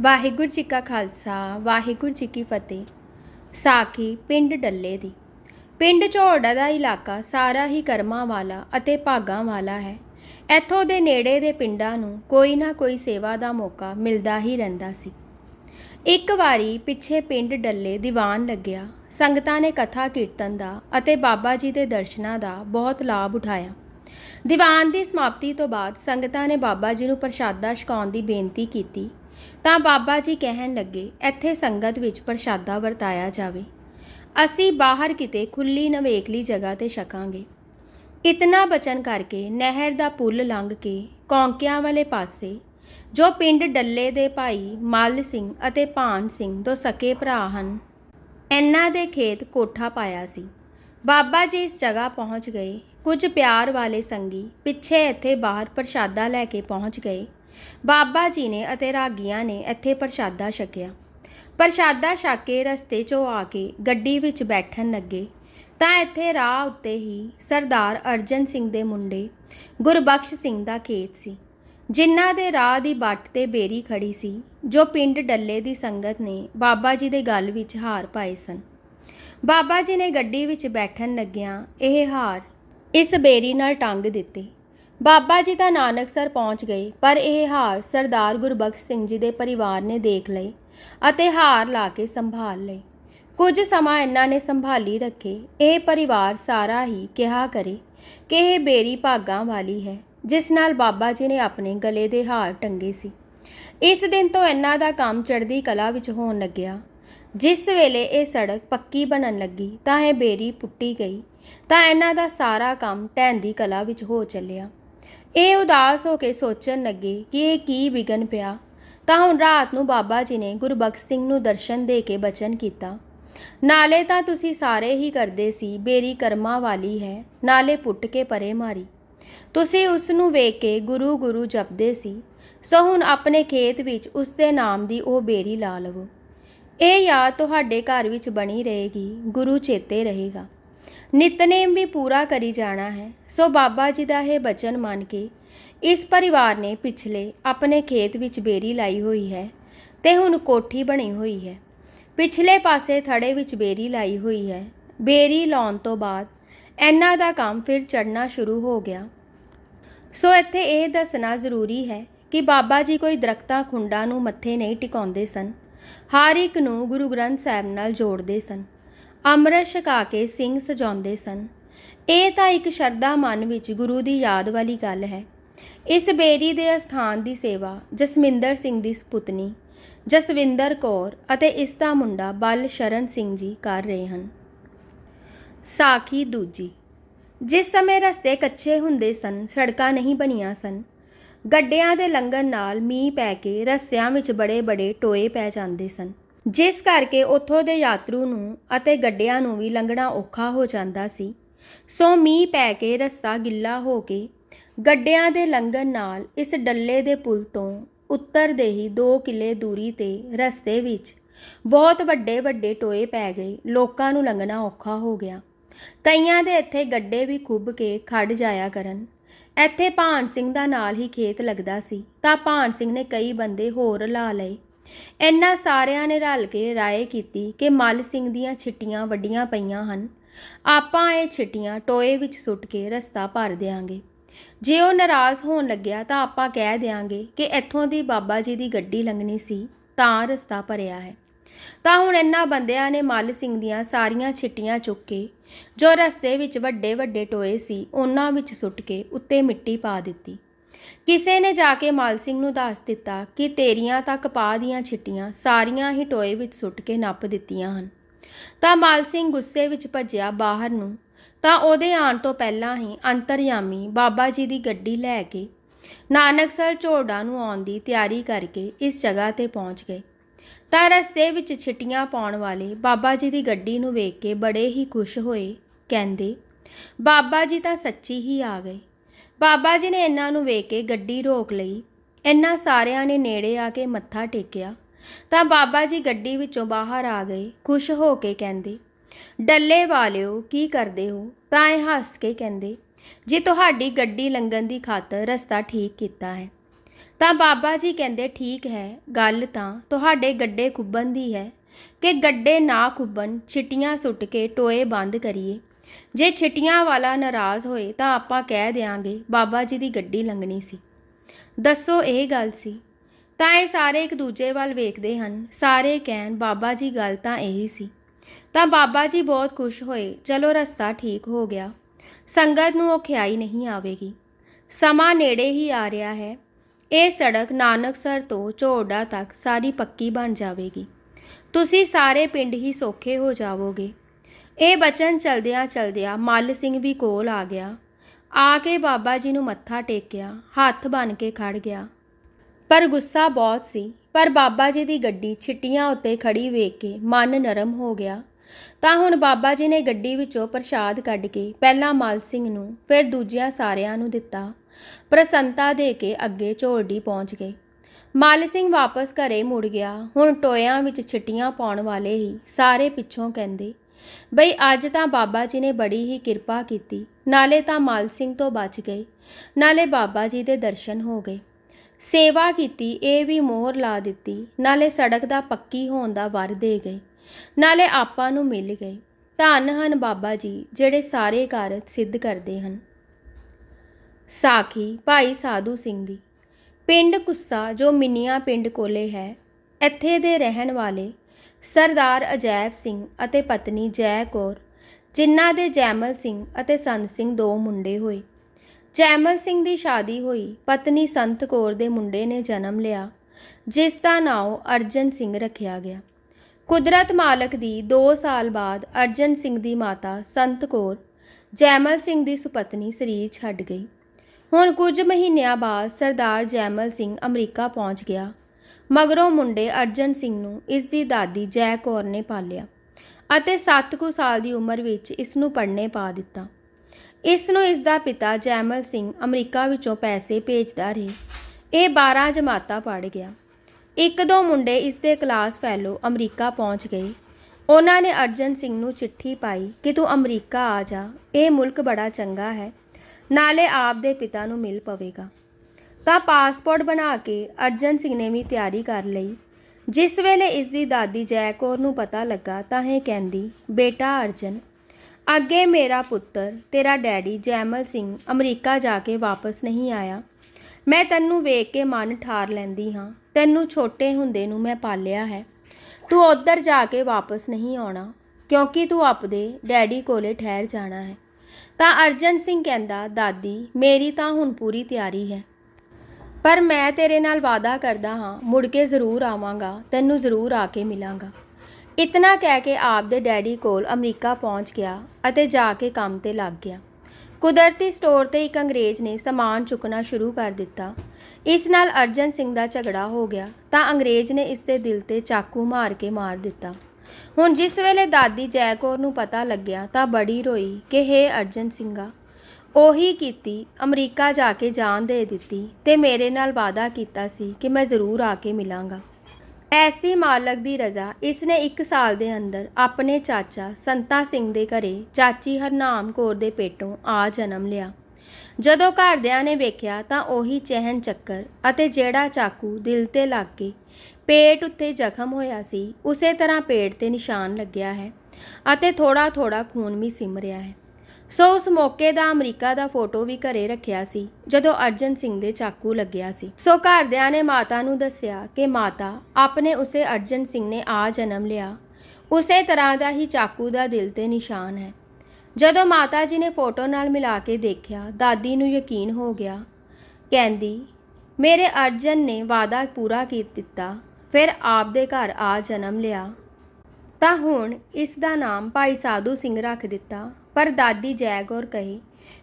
ਵਾਹਿਗੁਰੂ ਜੀ ਕਾ ਖਾਲਸਾ, ਵਾਹਿਗੁਰੂ ਜੀ ਕੀ ਫਤਿਹ। ਸਾਖੀ ਪਿੰਡ ਡੱਲੇ ਦੀ। ਪਿੰਡ ਝੋੜਾ ਦਾ ਇਲਾਕਾ ਸਾਰਾ ਹੀ ਕਰਮਾਂ ਵਾਲਾ ਅਤੇ ਭਾਗਾਂ ਵਾਲਾ ਹੈ। ਇੱਥੋਂ ਦੇ ਨੇੜੇ ਦੇ ਪਿੰਡਾਂ ਨੂੰ ਕੋਈ ਨਾ ਕੋਈ ਸੇਵਾ ਦਾ ਮੌਕਾ ਮਿਲਦਾ ਹੀ ਰਹਿੰਦਾ ਸੀ। ਇੱਕ ਵਾਰੀ ਪਿੱਛੇ ਪਿੰਡ ਡੱਲੇ ਦੀਵਾਨ ਲੱਗਿਆ। ਸੰਗਤਾਂ ਨੇ ਕਥਾ ਕੀਰਤਨ ਦਾ ਅਤੇ ਬਾਬਾ ਜੀ ਦੇ ਦਰਸ਼ਨਾਂ ਦਾ ਬਹੁਤ ਲਾਭ ਉਠਾਇਆ। ਦੀਵਾਨ ਦੀ ਸਮਾਪਤੀ ਤੋਂ ਬਾਅਦ ਸੰਗਤਾਂ ਨੇ ਬਾਬਾ ਜੀ ਨੂੰ ਪ੍ਰਸ਼ਾਦਾ ਛਕਾਉਣ ਦੀ ਬੇਨਤੀ ਕੀਤੀ ਤਾਂ ਬਾਬਾ ਜੀ ਕਹਿਣ ਲੱਗੇ, ਇੱਥੇ ਸੰਗਤ ਵਿੱਚ ਪ੍ਰਸ਼ਾਦਾ ਵਰਤਾਇਆ ਜਾਵੇ। ਅਸੀਂ ਬਾਹਰ ਕਿਤੇ ਖੁੱਲੀ ਨਵੇਕਲੀ ਜਗ੍ਹਾ ਤੇ ਛਕਾਂਗੇ। ਇਤਨਾ ਬਚਨ ਕਰਕੇ ਨਹਿਰ ਦਾ ਪੁੱਲ ਲੰਘ ਕੇ ਕੌਂਕਿਆਂ ਵਾਲੇ ਪਾਸੇ, ਜੋ ਪਿੰਡ ਡੱਲੇ ਦੇ ਭਾਈ ਮੱਲ ਸਿੰਘ ਅਤੇ ਭਾਨ ਸਿੰਘ ਦੋ ਸਕੇ ਭਰਾ ਹਨ, ਇਹਨਾਂ ਦੇ ਖੇਤ ਕੋਠਾ ਪਾਇਆ ਸੀ। ਬਾਬਾ ਜੀ ਇਸ ਜਗ੍ਹਾ ਪਹੁੰਚ ਗਏ। ਕੁਝ ਪਿਆਰ ਵਾਲੇ ਸੰਗੀ ਪਿੱਛੇ ਇੱਥੇ ਬਾਹਰ ਪ੍ਰਸ਼ਾਦਾ ਲੈ ਕੇ ਪਹੁੰਚ ਗਏ। ਬਾਬਾ ਜੀ ਨੇ ਅਤੇ ਰਾਗੀਆਂ ਨੇ ਇੱਥੇ ਪ੍ਰਸ਼ਾਦਾ ਛਕਿਆ। ਪ੍ਰਸ਼ਾਦਾ ਛਕ ਕੇ ਰਸਤੇ 'ਚੋਂ ਆ ਕੇ ਗੱਡੀ ਵਿੱਚ ਬੈਠਣ ਲੱਗੇ। ਤਾਂ ਇੱਥੇ ਰਾਹ ਉੱਤੇ ਹੀ ਸਰਦਾਰ ਅਰਜਨ ਸਿੰਘ ਦੇ ਮੁੰਡੇ ਗੁਰਬਖਸ਼ ਸਿੰਘ ਦਾ ਖੇਤ ਸੀ, ਜਿਨ੍ਹਾਂ ਦੇ ਰਾਹ ਦੀ ਬੱਟ ਤੇ ਬੇਰੀ ਖੜੀ ਸੀ, ਜੋ ਪਿੰਡ ਡੱਲੇ ਦੀ ਸੰਗਤ ਨੇ ਬਾਬਾ ਜੀ ਦੇ ਗਲ ਵਿੱਚ ਹਾਰ ਪਾਏ ਸਨ। ਬਾਬਾ ਜੀ ਨੇ ਗੱਡੀ ਵਿੱਚ ਬੈਠਣ ਲੱਗਿਆਂ ਇਹ ਹਾਰ ਇਸ ਬੇਰੀ ਨਾਲ ਟੰਗ ਦਿੱਤੀ। ਬਾਬਾ ਜੀ ਤਾਂ ਨਾਨਕਸਰ ਪਹੁੰਚ ਗਏ, ਪਰ ਇਹ ਹਾਰ ਸਰਦਾਰ ਗੁਰਬਖਸ਼ ਸਿੰਘ ਜੀ ਦੇ ਪਰਿਵਾਰ ਨੇ ਦੇਖ ਲਈ ਅਤੇ ਹਾਰ ਲਾ ਕੇ ਸੰਭਾਲ ਲਈ। ਕੁਝ ਸਮਾਂ ਇਹਨਾਂ ਨੇ ਸੰਭਾਲੀ ਰੱਖੇ। ਇਹ ਪਰਿਵਾਰ ਸਾਰਾ ਹੀ ਕਿਹਾ ਕਰੇ ਕਿ ਇਹ ਬੇਰੀ ਭਾਗਾਂ ਵਾਲੀ ਹੈ, ਜਿਸ ਨਾਲ ਬਾਬਾ ਜੀ ਨੇ ਆਪਣੇ ਗਲੇ ਦੇ ਹਾਰ ਟੰਗੇ ਸੀ। ਇਸ ਦਿਨ ਤੋਂ ਇਹਨਾਂ ਦਾ ਕੰਮ ਚੜ੍ਹਦੀ ਕਲਾ ਵਿੱਚ ਹੋਣ ਲੱਗਿਆ। ਜਿਸ ਵੇਲੇ ਇਹ ਸੜਕ ਪੱਕੀ ਬਣਨ ਲੱਗੀ, ਤਾਂ ਇਹ ਬੇਰੀ ਪੁੱਟੀ ਗਈ। ਤਾਂ ਇਹਨਾਂ ਦਾ ਸਾਰਾ ਕੰਮ ਟਹਿੰਦੀ ਕਲਾ ਵਿੱਚ ਹੋ ਚੱਲਿਆ। ਇਹ ਉਦਾਸ ਹੋ ਕੇ ਸੋਚਣ ਲੱਗੇ ਕਿ ਇਹ ਕੀ ਵਿਗਨ ਪਿਆ। ਤਾਂ ਹੁਣ ਰਾਤ ਨੂੰ ਬਾਬਾ ਜੀ ਨੇ ਗੁਰਬਖਸ਼ ਸਿੰਘ ਨੂੰ ਦਰਸ਼ਨ ਦੇ ਕੇ ਬਚਨ ਕੀਤਾ। ਨਾਲੇ ਤਾਂ ਤੁਸੀਂ ਸਾਰੇ ਹੀ ਕਰਦੇ ਸੀ, ਬੇਰੀ ਕਰਮਾਂ ਵਾਲੀ ਹੈ, ਨਾਲੇ ਪੁੱਟ ਕੇ ਪਰੇ ਮਾਰੀ। ਤੁਸੀਂ ਉਸ ਨੂੰ ਵੇਖ ਕੇ ਗੁਰੂ ਗੁਰੂ ਜਪਦੇ ਸੀ। ਸੋ ਹੁਣ ਆਪਣੇ ਖੇਤ ਵਿੱਚ ਉਸ ਦੇ ਨਾਮ ਦੀ ਉਹ ਬੇਰੀ ਲਾ ਲਵੋ। ਇਹ ਯਾਦ ਤੁਹਾਡੇ ਘਰ ਵਿੱਚ ਬਣੀ ਰਹੇਗੀ, ਗੁਰੂ ਚੇਤੇ ਰਹੇਗਾ। ਨਿਤਨੇਮ ਵੀ ਪੂਰਾ ਕਰੀ ਜਾਣਾ ਹੈ। ਸੋ ਬਾਬਾ ਜੀ ਦਾ ਇਹ ਬਚਨ ਮੰਨ ਕੇ ਇਸ ਪਰਿਵਾਰ ਨੇ ਪਿਛਲੇ ਆਪਣੇ ਖੇਤ ਵਿੱਚ ਬੇਰੀ ਲਾਈ ਹੋਈ ਹੈ ਤੇ ਹੁਣ ਕੋਠੀ ਬਣੀ ਹੋਈ ਹੈ। ਪਿਛਲੇ ਪਾਸੇ ਥੜੇ ਵਿੱਚ ਬੇਰੀ ਲਾਈ ਹੋਈ ਹੈ। ਬੇਰੀ ਲਾਉਣ ਤੋਂ ਬਾਅਦ ਇਹਨਾਂ ਦਾ ਕੰਮ ਫਿਰ ਚੜਨਾ ਸ਼ੁਰੂ ਹੋ ਗਿਆ। ਸੋ ਇੱਥੇ ਇਹ ਦੱਸਣਾ ਜ਼ਰੂਰੀ ਹੈ ਕਿ ਬਾਬਾ ਜੀ ਕੋਈ ਦਰਖਤਾਂ ਖੁੰਡਾਂ ਨੂੰ ਮੱਥੇ ਨਹੀਂ ਟਿਕਾਉਂਦੇ ਸਨ। ਹਰ ਇੱਕ ਨੂੰ ਗੁਰੂ ਗ੍ਰੰਥ ਸਾਹਿਬ ਨਾਲ ਜੋੜਦੇ ਸਨ। ਅੰਮ੍ਰਿਤ ਛਕਾ ਕੇ ਸਿੰਘ ਸਜਾਉਂਦੇ ਸਨ। ਇਹ ਤਾਂ ਇੱਕ ਸ਼ਰਧਾ ਮਨ ਵਿੱਚ ਗੁਰੂ ਦੀ ਯਾਦ ਵਾਲੀ ਗੱਲ ਹੈ। ਇਸ ਬੇਰੀ ਦੇ ਅਸਥਾਨ ਦੀ ਸੇਵਾ ਜਸਮਿੰਦਰ ਸਿੰਘ ਦੀ ਸੁਪੁੱਤਨੀ, ਜਸਵਿੰਦਰ ਕੌਰ ਅਤੇ ਇਸ ਦਾ ਮੁੰਡਾ ਬਲ ਸ਼ਰਨ ਸਿੰਘ ਜੀ ਕਰ ਰਹੇ ਹਨ। ਸਾਖੀ ਦੂਜੀ, ਜਿਸ ਸਮੇਂ ਰਸਤੇ ਕੱਚੇ ਹੁੰਦੇ ਸਨ, ਸੜਕਾਂ ਨਹੀਂ ਬਣੀਆਂ ਸਨ, ਗੱਡਿਆਂ ਦੇ ਲੰਗਰ ਨਾਲ ਮੀਂਹ ਪੈ ਕੇ ਰਸਤਿਆਂ ਵਿੱਚ ਬੜੇ-ਬੜੇ ਟੋਏ ਪੈ ਜਾਂਦੇ ਸਨ। ਜਿਸ ਕਰਕੇ ਉੱਥੋਂ ਦੇ ਯਾਤਰੂ ਨੂੰ ਅਤੇ ਗੱਡਿਆਂ ਨੂੰ ਵੀ ਲੰਘਣਾ ਔਖਾ ਹੋ ਜਾਂਦਾ ਸੀ। ਸੋ ਮੀਂਹ ਪੈ ਕੇ ਰਸਤਾ ਗਿੱਲਾ ਹੋ ਕੇ ਗੱਡਿਆਂ ਦੇ ਲੰਘਣ ਨਾਲ ਇਸ ਡੱਲੇ ਦੇ ਪੁਲ ਤੋਂ ਉੱਤਰ ਦੇ ਹੀ 2 ਕਿਲੇ ਦੂਰੀ ਤੇ ਰਸਤੇ ਵਿੱਚ ਬਹੁਤ ਵੱਡੇ ਵੱਡੇ ਟੋਏ ਪੈ ਗਏ। ਲੋਕਾਂ ਨੂੰ ਲੰਘਣਾ ਔਖਾ ਹੋ ਗਿਆ। ਕਈਆਂ ਦੇ ਇੱਥੇ ਗੱਡੇ ਵੀ ਖੁੱਬ ਕੇ ਖੜ ਜਾਇਆ ਕਰਨ। ਇੱਥੇ ਭਾਨ ਸਿੰਘ ਦਾ ਨਾਲ ਹੀ ਖੇਤ ਲੱਗਦਾ ਸੀ। ਤਾਂ ਭਾਨ ਸਿੰਘ ਨੇ ਕਈ ਬੰਦੇ ਹੋਰ ਲਾ ਲਏ। ਇਹਨਾਂ ਸਾਰਿਆਂ ਨੇ ਰਲ ਕੇ ਰਾਏ ਕੀਤੀ ਕਿ ਮੱਲ ਸਿੰਘ ਦੀਆਂ ਛਿੱਟੀਆਂ ਵੱਡੀਆਂ ਪਈਆਂ ਹਨ। ਆਪਾਂ ਇਹ ਛਿੱਟੀਆਂ ਟੋਏ ਵਿੱਚ ਸੁੱਟ ਕੇ ਰਸਤਾ ਭਰ ਦੇਾਂਗੇ ਜੇ ਉਹ ਨਾਰਾਜ਼ ਹੋਣ ਲੱਗਿਆ ਤਾਂ ਆਪਾਂ ਕਹਿ ਦੇਾਂਗੇ ਕਿ ਇੱਥੋਂ ਦੀ ਬਾਬਾ ਜੀ ਦੀ ਗੱਡੀ ਲੰਘਣੀ ਸੀ, ਤਾਂ ਰਸਤਾ ਭਰਿਆ ਹੈ। ਤਾਂ ਹੁਣ ਇਹਨਾਂ ਬੰਦਿਆਂ ਨੇ ਮੱਲ ਸਿੰਘ ਦੀਆਂ ਸਾਰੀਆਂ ਛਿੱਟੀਆਂ ਚੁੱਕ ਕੇ, ਜੋ ਰਸਤੇ ਵਿੱਚ ਵੱਡੇ ਵੱਡੇ ਟੋਏ ਸੀ, ਉਹਨਾਂ ਵਿੱਚ ਸੁੱਟ ਕੇ ਉੱਤੇ ਮਿੱਟੀ ਪਾ ਦਿੱਤੀ। ਕਿਸੇ ਨੇ ਜਾ ਕੇ ਮਾਲ ਸਿੰਘ ਨੂੰ ਦੱਸ ਦਿੱਤਾ ਕਿ ਤੇਰੀਆਂ ਤਾਂ ਕਪਾਹ ਦੀਆਂ ਛਿੱਟੀਆਂ ਸਾਰੀਆਂ ਹੀ ਟੋਏ ਵਿੱਚ ਸੁੱਟ ਕੇ ਨੱਪ ਦਿੱਤੀਆਂ ਹਨ। ਤਾਂ ਮਾਲ ਸਿੰਘ ਗੁੱਸੇ ਵਿੱਚ ਭੱਜਿਆ ਬਾਹਰ ਨੂੰ। ਤਾਂ ਉਹਦੇ ਆਉਣ ਤੋਂ ਪਹਿਲਾਂ ਹੀ ਅੰਤਰਯਾਮੀ ਬਾਬਾ ਜੀ ਦੀ ਗੱਡੀ ਲੈ ਕੇ ਨਾਨਕਸਰ ਝੋੜਾ ਨੂੰ ਆਉਣ ਦੀ ਤਿਆਰੀ ਕਰਕੇ ਇਸ ਜਗ੍ਹਾ ਤੇ ਪਹੁੰਚ ਗਏ। ਤਾਂ ਰਸਤੇ ਵਿੱਚ ਛਿੱਟੀਆਂ ਪਾਉਣ ਵਾਲੇ ਬਾਬਾ ਜੀ ਦੀ ਗੱਡੀ ਨੂੰ ਵੇਖ ਕੇ ਬੜੇ ਹੀ ਖੁਸ਼ ਹੋਏ। ਕਹਿੰਦੇ, ਬਾਬਾ ਜੀ ਤਾਂ ਸੱਚੀ ਹੀ ਆ ਗਏ। ਬਾਬਾ ਜੀ ਨੇ ਇਹਨਾਂ ਨੂੰ ਵੇਖ ਕੇ ਗੱਡੀ ਰੋਕ ਲਈ। ਇਹਨਾਂ ਸਾਰਿਆਂ ਨੇ ਨੇੜੇ ਆ ਕੇ ਮੱਥਾ ਟੇਕਿਆ। ਤਾਂ ਬਾਬਾ ਜੀ ਗੱਡੀ ਵਿੱਚੋਂ ਬਾਹਰ ਆ ਗਏ, ਖੁਸ਼ ਹੋ ਕੇ ਕਹਿੰਦੇ, ਡੱਲੇ ਵਾਲਿਓ, ਕੀ ਕਰਦੇ ਹੋ? ਤਾਂ ਇਹ ਹੱਸ ਕੇ ਕਹਿੰਦੇ, ਜੀ ਤੁਹਾਡੀ ਗੱਡੀ ਲੰਘਣ ਦੀ ਖਾਤਰ ਰਸਤਾ ਠੀਕ ਕੀਤਾ ਹੈ। ਤਾਂ ਬਾਬਾ ਜੀ ਕਹਿੰਦੇ, ਠੀਕ ਹੈ, ਗੱਲ ਤਾਂ ਤੁਹਾਡੇ ਗੱਡੇ ਖੁੱਬਣ ਦੀ ਹੈ। ਕਿ ਗੱਡੇ ਨਾ ਖੁੱਬਣ, ਛਿਟੀਆਂ ਸੁੱਟ ਕੇ ਟੋਏ ਬੰਦ ਕਰੀਏ। ਜੇ ਛਿਟੀਆਂ ਵਾਲਾ ਨਾਰਾਜ਼ ਹੋਏ ਤਾਂ ਆਪਾਂ ਕਹਿ ਦਿਆਂਗੇ, ਬਾਬਾ ਜੀ ਦੀ ਗੱਡੀ ਲੰਘਣੀ ਸੀ। ਦੱਸੋ ਇਹ ਗੱਲ ਸੀ। ਤਾਂ ਇਹ ਸਾਰੇ ਇੱਕ ਦੂਜੇ ਵੱਲ ਵੇਖਦੇ ਹਨ। ਸਾਰੇ ਕਹਿਣ, ਬਾਬਾ ਜੀ ਗੱਲ ਤਾਂ ਇਹੀ ਸੀ। ਤਾਂ ਬਾਬਾ ਜੀ ਬਹੁਤ ਖੁਸ਼ ਹੋਏ, ਚਲੋ ਰਸਤਾ ਠੀਕ ਹੋ ਗਿਆ। ਸੰਗਤ ਨੂੰ ਔਖਿਆਈ ਨਹੀਂ ਆਵੇਗੀ। ਸਮਾਂ ਨੇੜੇ ਹੀ ਆ ਰਿਹਾ ਹੈ। ਇਹ ਸੜਕ ਨਾਨਕਸਰ ਤੋਂ ਝੋੜਾ ਤੱਕ ਸਾਰੀ ਪੱਕੀ ਬਣ ਜਾਵੇਗੀ। ਤੁਸੀਂ ਸਾਰੇ ਪਿੰਡ ਹੀ ਸੌਖੇ ਹੋ ਜਾਵੋਗੇ। ਇਹ ਬਚਨ ਚਲਦਿਆਂ ਚਲਦਿਆਂ ਮੱਲ ਸਿੰਘ ਵੀ ਕੋਲ ਆ ਗਿਆ। ਆ ਕੇ ਬਾਬਾ ਜੀ ਨੂੰ ਮੱਥਾ ਟੇਕਿਆ, ਹੱਥ ਬਨ ਕੇ ਖੜ ਗਿਆ। ਪਰ ਗੁੱਸਾ ਬਹੁਤ ਸੀ, ਪਰ ਬਾਬਾ ਜੀ ਦੀ ਗੱਡੀ ਛਿੱਟੀਆਂ ਉੱਤੇ ਖੜੀ ਵੇਖ ਕੇ ਮਨ ਨਰਮ ਹੋ ਗਿਆ। ਤਾਂ ਹੁਣ ਬਾਬਾ ਜੀ ਨੇ ਗੱਡੀ ਵਿੱਚੋਂ ਪ੍ਰਸ਼ਾਦ ਕੱਢ ਕੇ ਪਹਿਲਾਂ ਮਾਲ ਸਿੰਘ ਨੂੰ, ਫਿਰ ਦੂਜਿਆਂ ਸਾਰਿਆਂ ਨੂੰ ਦਿੱਤਾ। ਪ੍ਰਸੰਨਤਾ ਦੇ ਕੇ ਅੱਗੇ ਝੋਲਡੀ ਪਹੁੰਚ ਗਏ। ਮਲ ਸਿੰਘ ਵਾਪਸ ਘਰੇ ਮੁੜ ਗਿਆ। ਹੁਣ ਟੋਇਆਂ ਵਿੱਚ ਛਿੱਟੀਆਂ ਪਾਉਣ ਵਾਲੇ ਹੀ ਸਾਰੇ ਪਿੱਛੋਂ ਕਹਿੰਦੇ ਬਈ ਅੱਜ ਤਾਂ ਬਾਬਾ ਜੀ ਨੇ ਬੜੀ ਹੀ ਕਿਰਪਾ ਕੀਤੀ। ਨਾਲੇ ਤਾਂ ਮਾਲ ਸਿੰਘ ਤੋਂ ਬਚ ਗਏ। ਨਾਲੇ ਬਾਬਾ ਜੀ ਦੇ ਦਰਸ਼ਨ ਹੋ ਗਏ। ਸੇਵਾ ਕੀਤੀ, ਇਹ ਵੀ ਮੋਹਰ ਲਾ ਦਿੱਤੀ। ਨਾਲੇ ਸੜਕ ਦਾ ਪੱਕੀ ਹੋਣ ਦਾ ਵਰ ਦੇ ਗਏ। ਨਾਲੇ ਆਪਾਂ ਨੂੰ ਮਿਲ ਗਏ। ਧੰਨ ਹਨ ਬਾਬਾ ਜੀ, ਜਿਹੜੇ ਸਾਰੇ ਕਾਰਜ ਸਿੱਧ ਕਰਦੇ ਹਨ। ਸਾਖੀ, ਭਾਈ ਸਾਧੂ ਸਿੰਘ ਦੀ। ਪਿੰਡ ਕੁੱਸਾ, ਜੋ ਮਿੰਨੀਆਂ ਪਿੰਡ ਕੋਲੇ ਹੈ, ਇੱਥੇ ਦੇ ਰਹਿਣ ਵਾਲੇ ਸਰਦਾਰ ਅਜੈਬ ਸਿੰਘ ਅਤੇ ਪਤਨੀ ਜੈ ਕੌਰ, ਜਿਨ੍ਹਾਂ ਦੇ ਜੈਮਲ ਸਿੰਘ ਅਤੇ ਸੰਤ ਸਿੰਘ ਦੋ ਮੁੰਡੇ ਹੋਏ। ਜੈਮਲ ਸਿੰਘ ਦੀ ਸ਼ਾਦੀ ਹੋਈ, ਪਤਨੀ ਸੰਤ ਕੌਰ ਦੇ ਮੁੰਡੇ ਨੇ ਜਨਮ ਲਿਆ, ਜਿਸ ਦਾ ਨਾਮ ਅਰਜਨ ਸਿੰਘ ਰੱਖਿਆ ਗਿਆ। ਕੁਦਰਤ ਮਾਲਕ ਦੀ 2 ਸਾਲ ਬਾਅਦ ਅਰਜਨ ਸਿੰਘ ਦੀ ਮਾਤਾ ਸੰਤ ਕੌਰ, ਜੈਮਲ ਸਿੰਘ ਦੀ ਸੁਪਤਨੀ ਸਰੀਰ ਛੱਡ ਗਈ। ਹੁਣ ਕੁਝ ਮਹੀਨਿਆਂ ਬਾਅਦ ਸਰਦਾਰ ਜੈਮਲ ਸਿੰਘ ਅਮਰੀਕਾ ਪਹੁੰਚ ਗਿਆ। ਮਗਰੋਂ ਮੁੰਡੇ ਅਰਜਨ ਸਿੰਘ ਨੂੰ ਇਸ ਦੀ ਦਾਦੀ ਜੈ ਕੌਰ ਨੇ ਪਾਲਿਆ ਅਤੇ 7 ਕੁ ਸਾਲ ਦੀ ਉਮਰ ਵਿੱਚ ਇਸ ਨੂੰ ਪੜ੍ਹਨੇ ਪਾ ਦਿੱਤਾ। ਇਸ ਨੂੰ ਇਸ ਦਾ ਪਿਤਾ ਜੈਮਲ ਸਿੰਘ ਅਮਰੀਕਾ ਵਿੱਚੋਂ ਪੈਸੇ ਭੇਜਦਾ ਰਹੇ। ਇਹ 12 ਜਮਾਤਾਂ ਪੜ੍ਹ ਗਿਆ। ਇੱਕ ਦੋ ਮੁੰਡੇ ਇਸ ਦੇ ਕਲਾਸ ਫੈਲੋ ਅਮਰੀਕਾ ਪਹੁੰਚ ਗਏ। ਉਹਨਾਂ ਨੇ ਅਰਜਨ ਸਿੰਘ ਨੂੰ ਚਿੱਠੀ ਪਾਈ ਕਿ ਤੂੰ ਅਮਰੀਕਾ ਆ ਜਾ, ਇਹ ਮੁਲਕ ਬੜਾ ਚੰਗਾ ਹੈ। ਨਾਲੇ ਆਪ ਦੇ ਪਿਤਾ ਨੂੰ ਮਿਲ ਪਵੇਗਾ। ਤਾਂ ਪਾਸਪੋਰਟ ਬਣਾ ਕੇ ਅਰਜਨ ਸਿੰਘ ਨੇ ਵੀ ਤਿਆਰੀ ਕਰ ਲਈ। ਜਿਸ ਵੇਲੇ ਇਸ ਦੀ ਦਾਦੀ ਜੈ ਕੌਰ ਨੂੰ ਪਤਾ ਲੱਗਾ ਤਾਂ ਇਹ ਕਹਿੰਦੀ, ਬੇਟਾ ਅਰਜਨ, ਅੱਗੇ ਮੇਰਾ ਪੁੱਤਰ, ਤੇਰਾ ਡੈਡੀ ਜੈਮਲ ਸਿੰਘ ਅਮਰੀਕਾ ਜਾ ਕੇ ਵਾਪਸ ਨਹੀਂ ਆਇਆ। ਮੈਂ ਤੈਨੂੰ ਵੇਖ ਕੇ ਮਨ ਠਾਰ ਲੈਂਦੀ ਹਾਂ। ਤੈਨੂੰ ਛੋਟੇ ਹੁੰਦੇ ਨੂੰ ਮੈਂ ਪਾਲਿਆ ਹੈ। ਤੂੰ ਉੱਧਰ ਜਾ ਕੇ ਵਾਪਸ ਨਹੀਂ ਆਉਣਾ, ਕਿਉਂਕਿ ਤੂੰ ਆਪਦੇ ਡੈਡੀ ਕੋਲੇ ਠਹਿਰ ਜਾਣਾ ਹੈ। ਤਾਂ ਅਰਜਨ ਸਿੰਘ ਕਹਿੰਦਾ, ਦਾਦੀ, ਮੇਰੀ ਤਾਂ ਹੁਣ ਪੂਰੀ ਤਿਆਰੀ ਹੈ। ਪਰ ਮੈਂ ਤੇਰੇ ਨਾਲ ਵਾਅਦਾ ਕਰਦਾ ਹਾਂ, ਮੁੜ ਕੇ ਜ਼ਰੂਰ ਆਵਾਂਗਾ, ਤੈਨੂੰ ਜ਼ਰੂਰ ਆ ਕੇ ਮਿਲਾਂਗਾ। ਇਤਨਾ ਕਹਿ ਕੇ ਆਪ ਦੇ ਡੈਡੀ ਕੋਲ ਅਮਰੀਕਾ ਪਹੁੰਚ ਗਿਆ ਅਤੇ ਜਾ ਕੇ ਕੰਮ ਤੇ ਲੱਗ ਗਿਆ। ਕੁਦਰਤੀ ਸਟੋਰ ਤੇ ਇੱਕ ਅੰਗਰੇਜ਼ ਨੇ ਸਮਾਨ ਚੁੱਕਣਾ ਸ਼ੁਰੂ ਕਰ ਦਿੱਤਾ। ਇਸ ਨਾਲ ਅਰਜਨ ਸਿੰਘ ਦਾ ਝਗੜਾ ਹੋ ਗਿਆ ਤਾਂ ਅੰਗਰੇਜ਼ ਨੇ ਇਸ ਦੇ ਦਿਲ ਤੇ ਚਾਕੂ ਮਾਰ ਕੇ ਮਾਰ ਦਿੱਤਾ। ਹੁਣ ਜਿਸ ਵੇਲੇ ਦਾਦੀ ਜੈ ਕੌਰ ਨੂੰ ਪਤਾ ਲੱਗਿਆ ਤਾਂ ਬੜੀ ਰੋਈ ਕਿ ਹੇ ਅਰਜਨ ਸਿੰਘਾ ਉਹੀ ਕੀਤੀ, ਅਮਰੀਕਾ ਜਾ ਕੇ ਜਾਨ ਦੇ ਦਿੱਤੀ ਤੇ ਮੇਰੇ ਨਾਲ ਵਾਅਦਾ ਕੀਤਾ ਸੀ ਕਿ ਮੈਂ ਜ਼ਰੂਰ ਆ ਕੇ ਮਿਲਾਂਗਾ। ਐਸੀ ਮਾਲਕ ਦੀ ਰਜ਼ਾ ਇਸਨੇ 1 ਸਾਲ ਦੇ ਅੰਦਰ ਆਪਣੇ ਚਾਚਾ ਸੰਤਾ ਸਿੰਘ ਦੇ ਘਰੇ ਚਾਚੀ ਹਰਨਾਮ ਕੌਰ ਦੇ ਪੇਟੋਂ ਆ ਜਨਮ ਲਿਆ। ਜਦੋਂ ਘਰਦਿਆਂ ਨੇ ਵੇਖਿਆ ਤਾਂ ਉਹੀ ਚਹਿਨ ਚੱਕਰ ਅਤੇ ਜਿਹੜਾ ਚਾਕੂ ਦਿਲ ਤੇ ਲੱਗ ਕੇ ਪੇਟ ਉੱਤੇ ਜ਼ਖਮ ਹੋਇਆ ਸੀ, ਉਸੇ ਤਰ੍ਹਾਂ ਪੇਟ ਤੇ ਨਿਸ਼ਾਨ ਲੱਗਿਆ ਹੈ ਅਤੇ ਥੋੜਾ ਥੋੜਾ ਖੂਨ ਵੀ ਸਿਮ ਰਿਹਾ ਹੈ। ਸੋ ਉਸ ਮੌਕੇ ਦਾ ਅਮਰੀਕਾ ਦਾ ਫੋਟੋ ਵੀ ਘਰੇ ਰੱਖਿਆ ਸੀ, ਜਦੋਂ ਅਰਜਨ ਸਿੰਘ ਦੇ ਚਾਕੂ ਲੱਗਿਆ ਸੀ। ਸੋ ਘਰਦਿਆਂ ਨੇ ਮਾਤਾ ਨੂੰ ਦੱਸਿਆ ਕਿ ਮਾਤਾ, ਆਪਣੇ ਉਸੇ ਅਰਜਨ ਸਿੰਘ ਨੇ ਆ ਜਨਮ ਲਿਆ। ਉਸੇ ਤਰ੍ਹਾਂ ਦਾ ਹੀ ਚਾਕੂ ਦਾ ਦਿਲ ਤੇ ਨਿਸ਼ਾਨ ਹੈ। ਜਦੋਂ ਮਾਤਾ ਜੀ ਨੇ ਫੋਟੋ ਨਾਲ ਮਿਲਾ ਕੇ ਦੇਖਿਆ, ਦਾਦੀ ਨੂੰ ਯਕੀਨ ਹੋ ਗਿਆ। ਕਹਿੰਦੀ, ਮੇਰੇ ਅਰਜਨ ਨੇ ਵਾਅਦਾ ਪੂਰਾ ਕਰ ਦਿੱਤਾ, ਫਿਰ ਆਪ ਦੇ ਘਰ ਆ ਜਨਮ ਲਿਆ। ਤਾਂ ਹੁਣ ਇਸ ਦਾ ਨਾਮ ਭਾਈ ਸਾਧੂ ਸਿੰਘ ਰੱਖ ਦਿੱਤਾ। ਪਰ ਦਾਦੀ ਜੈ ਕੌਰ ਕਹੀ,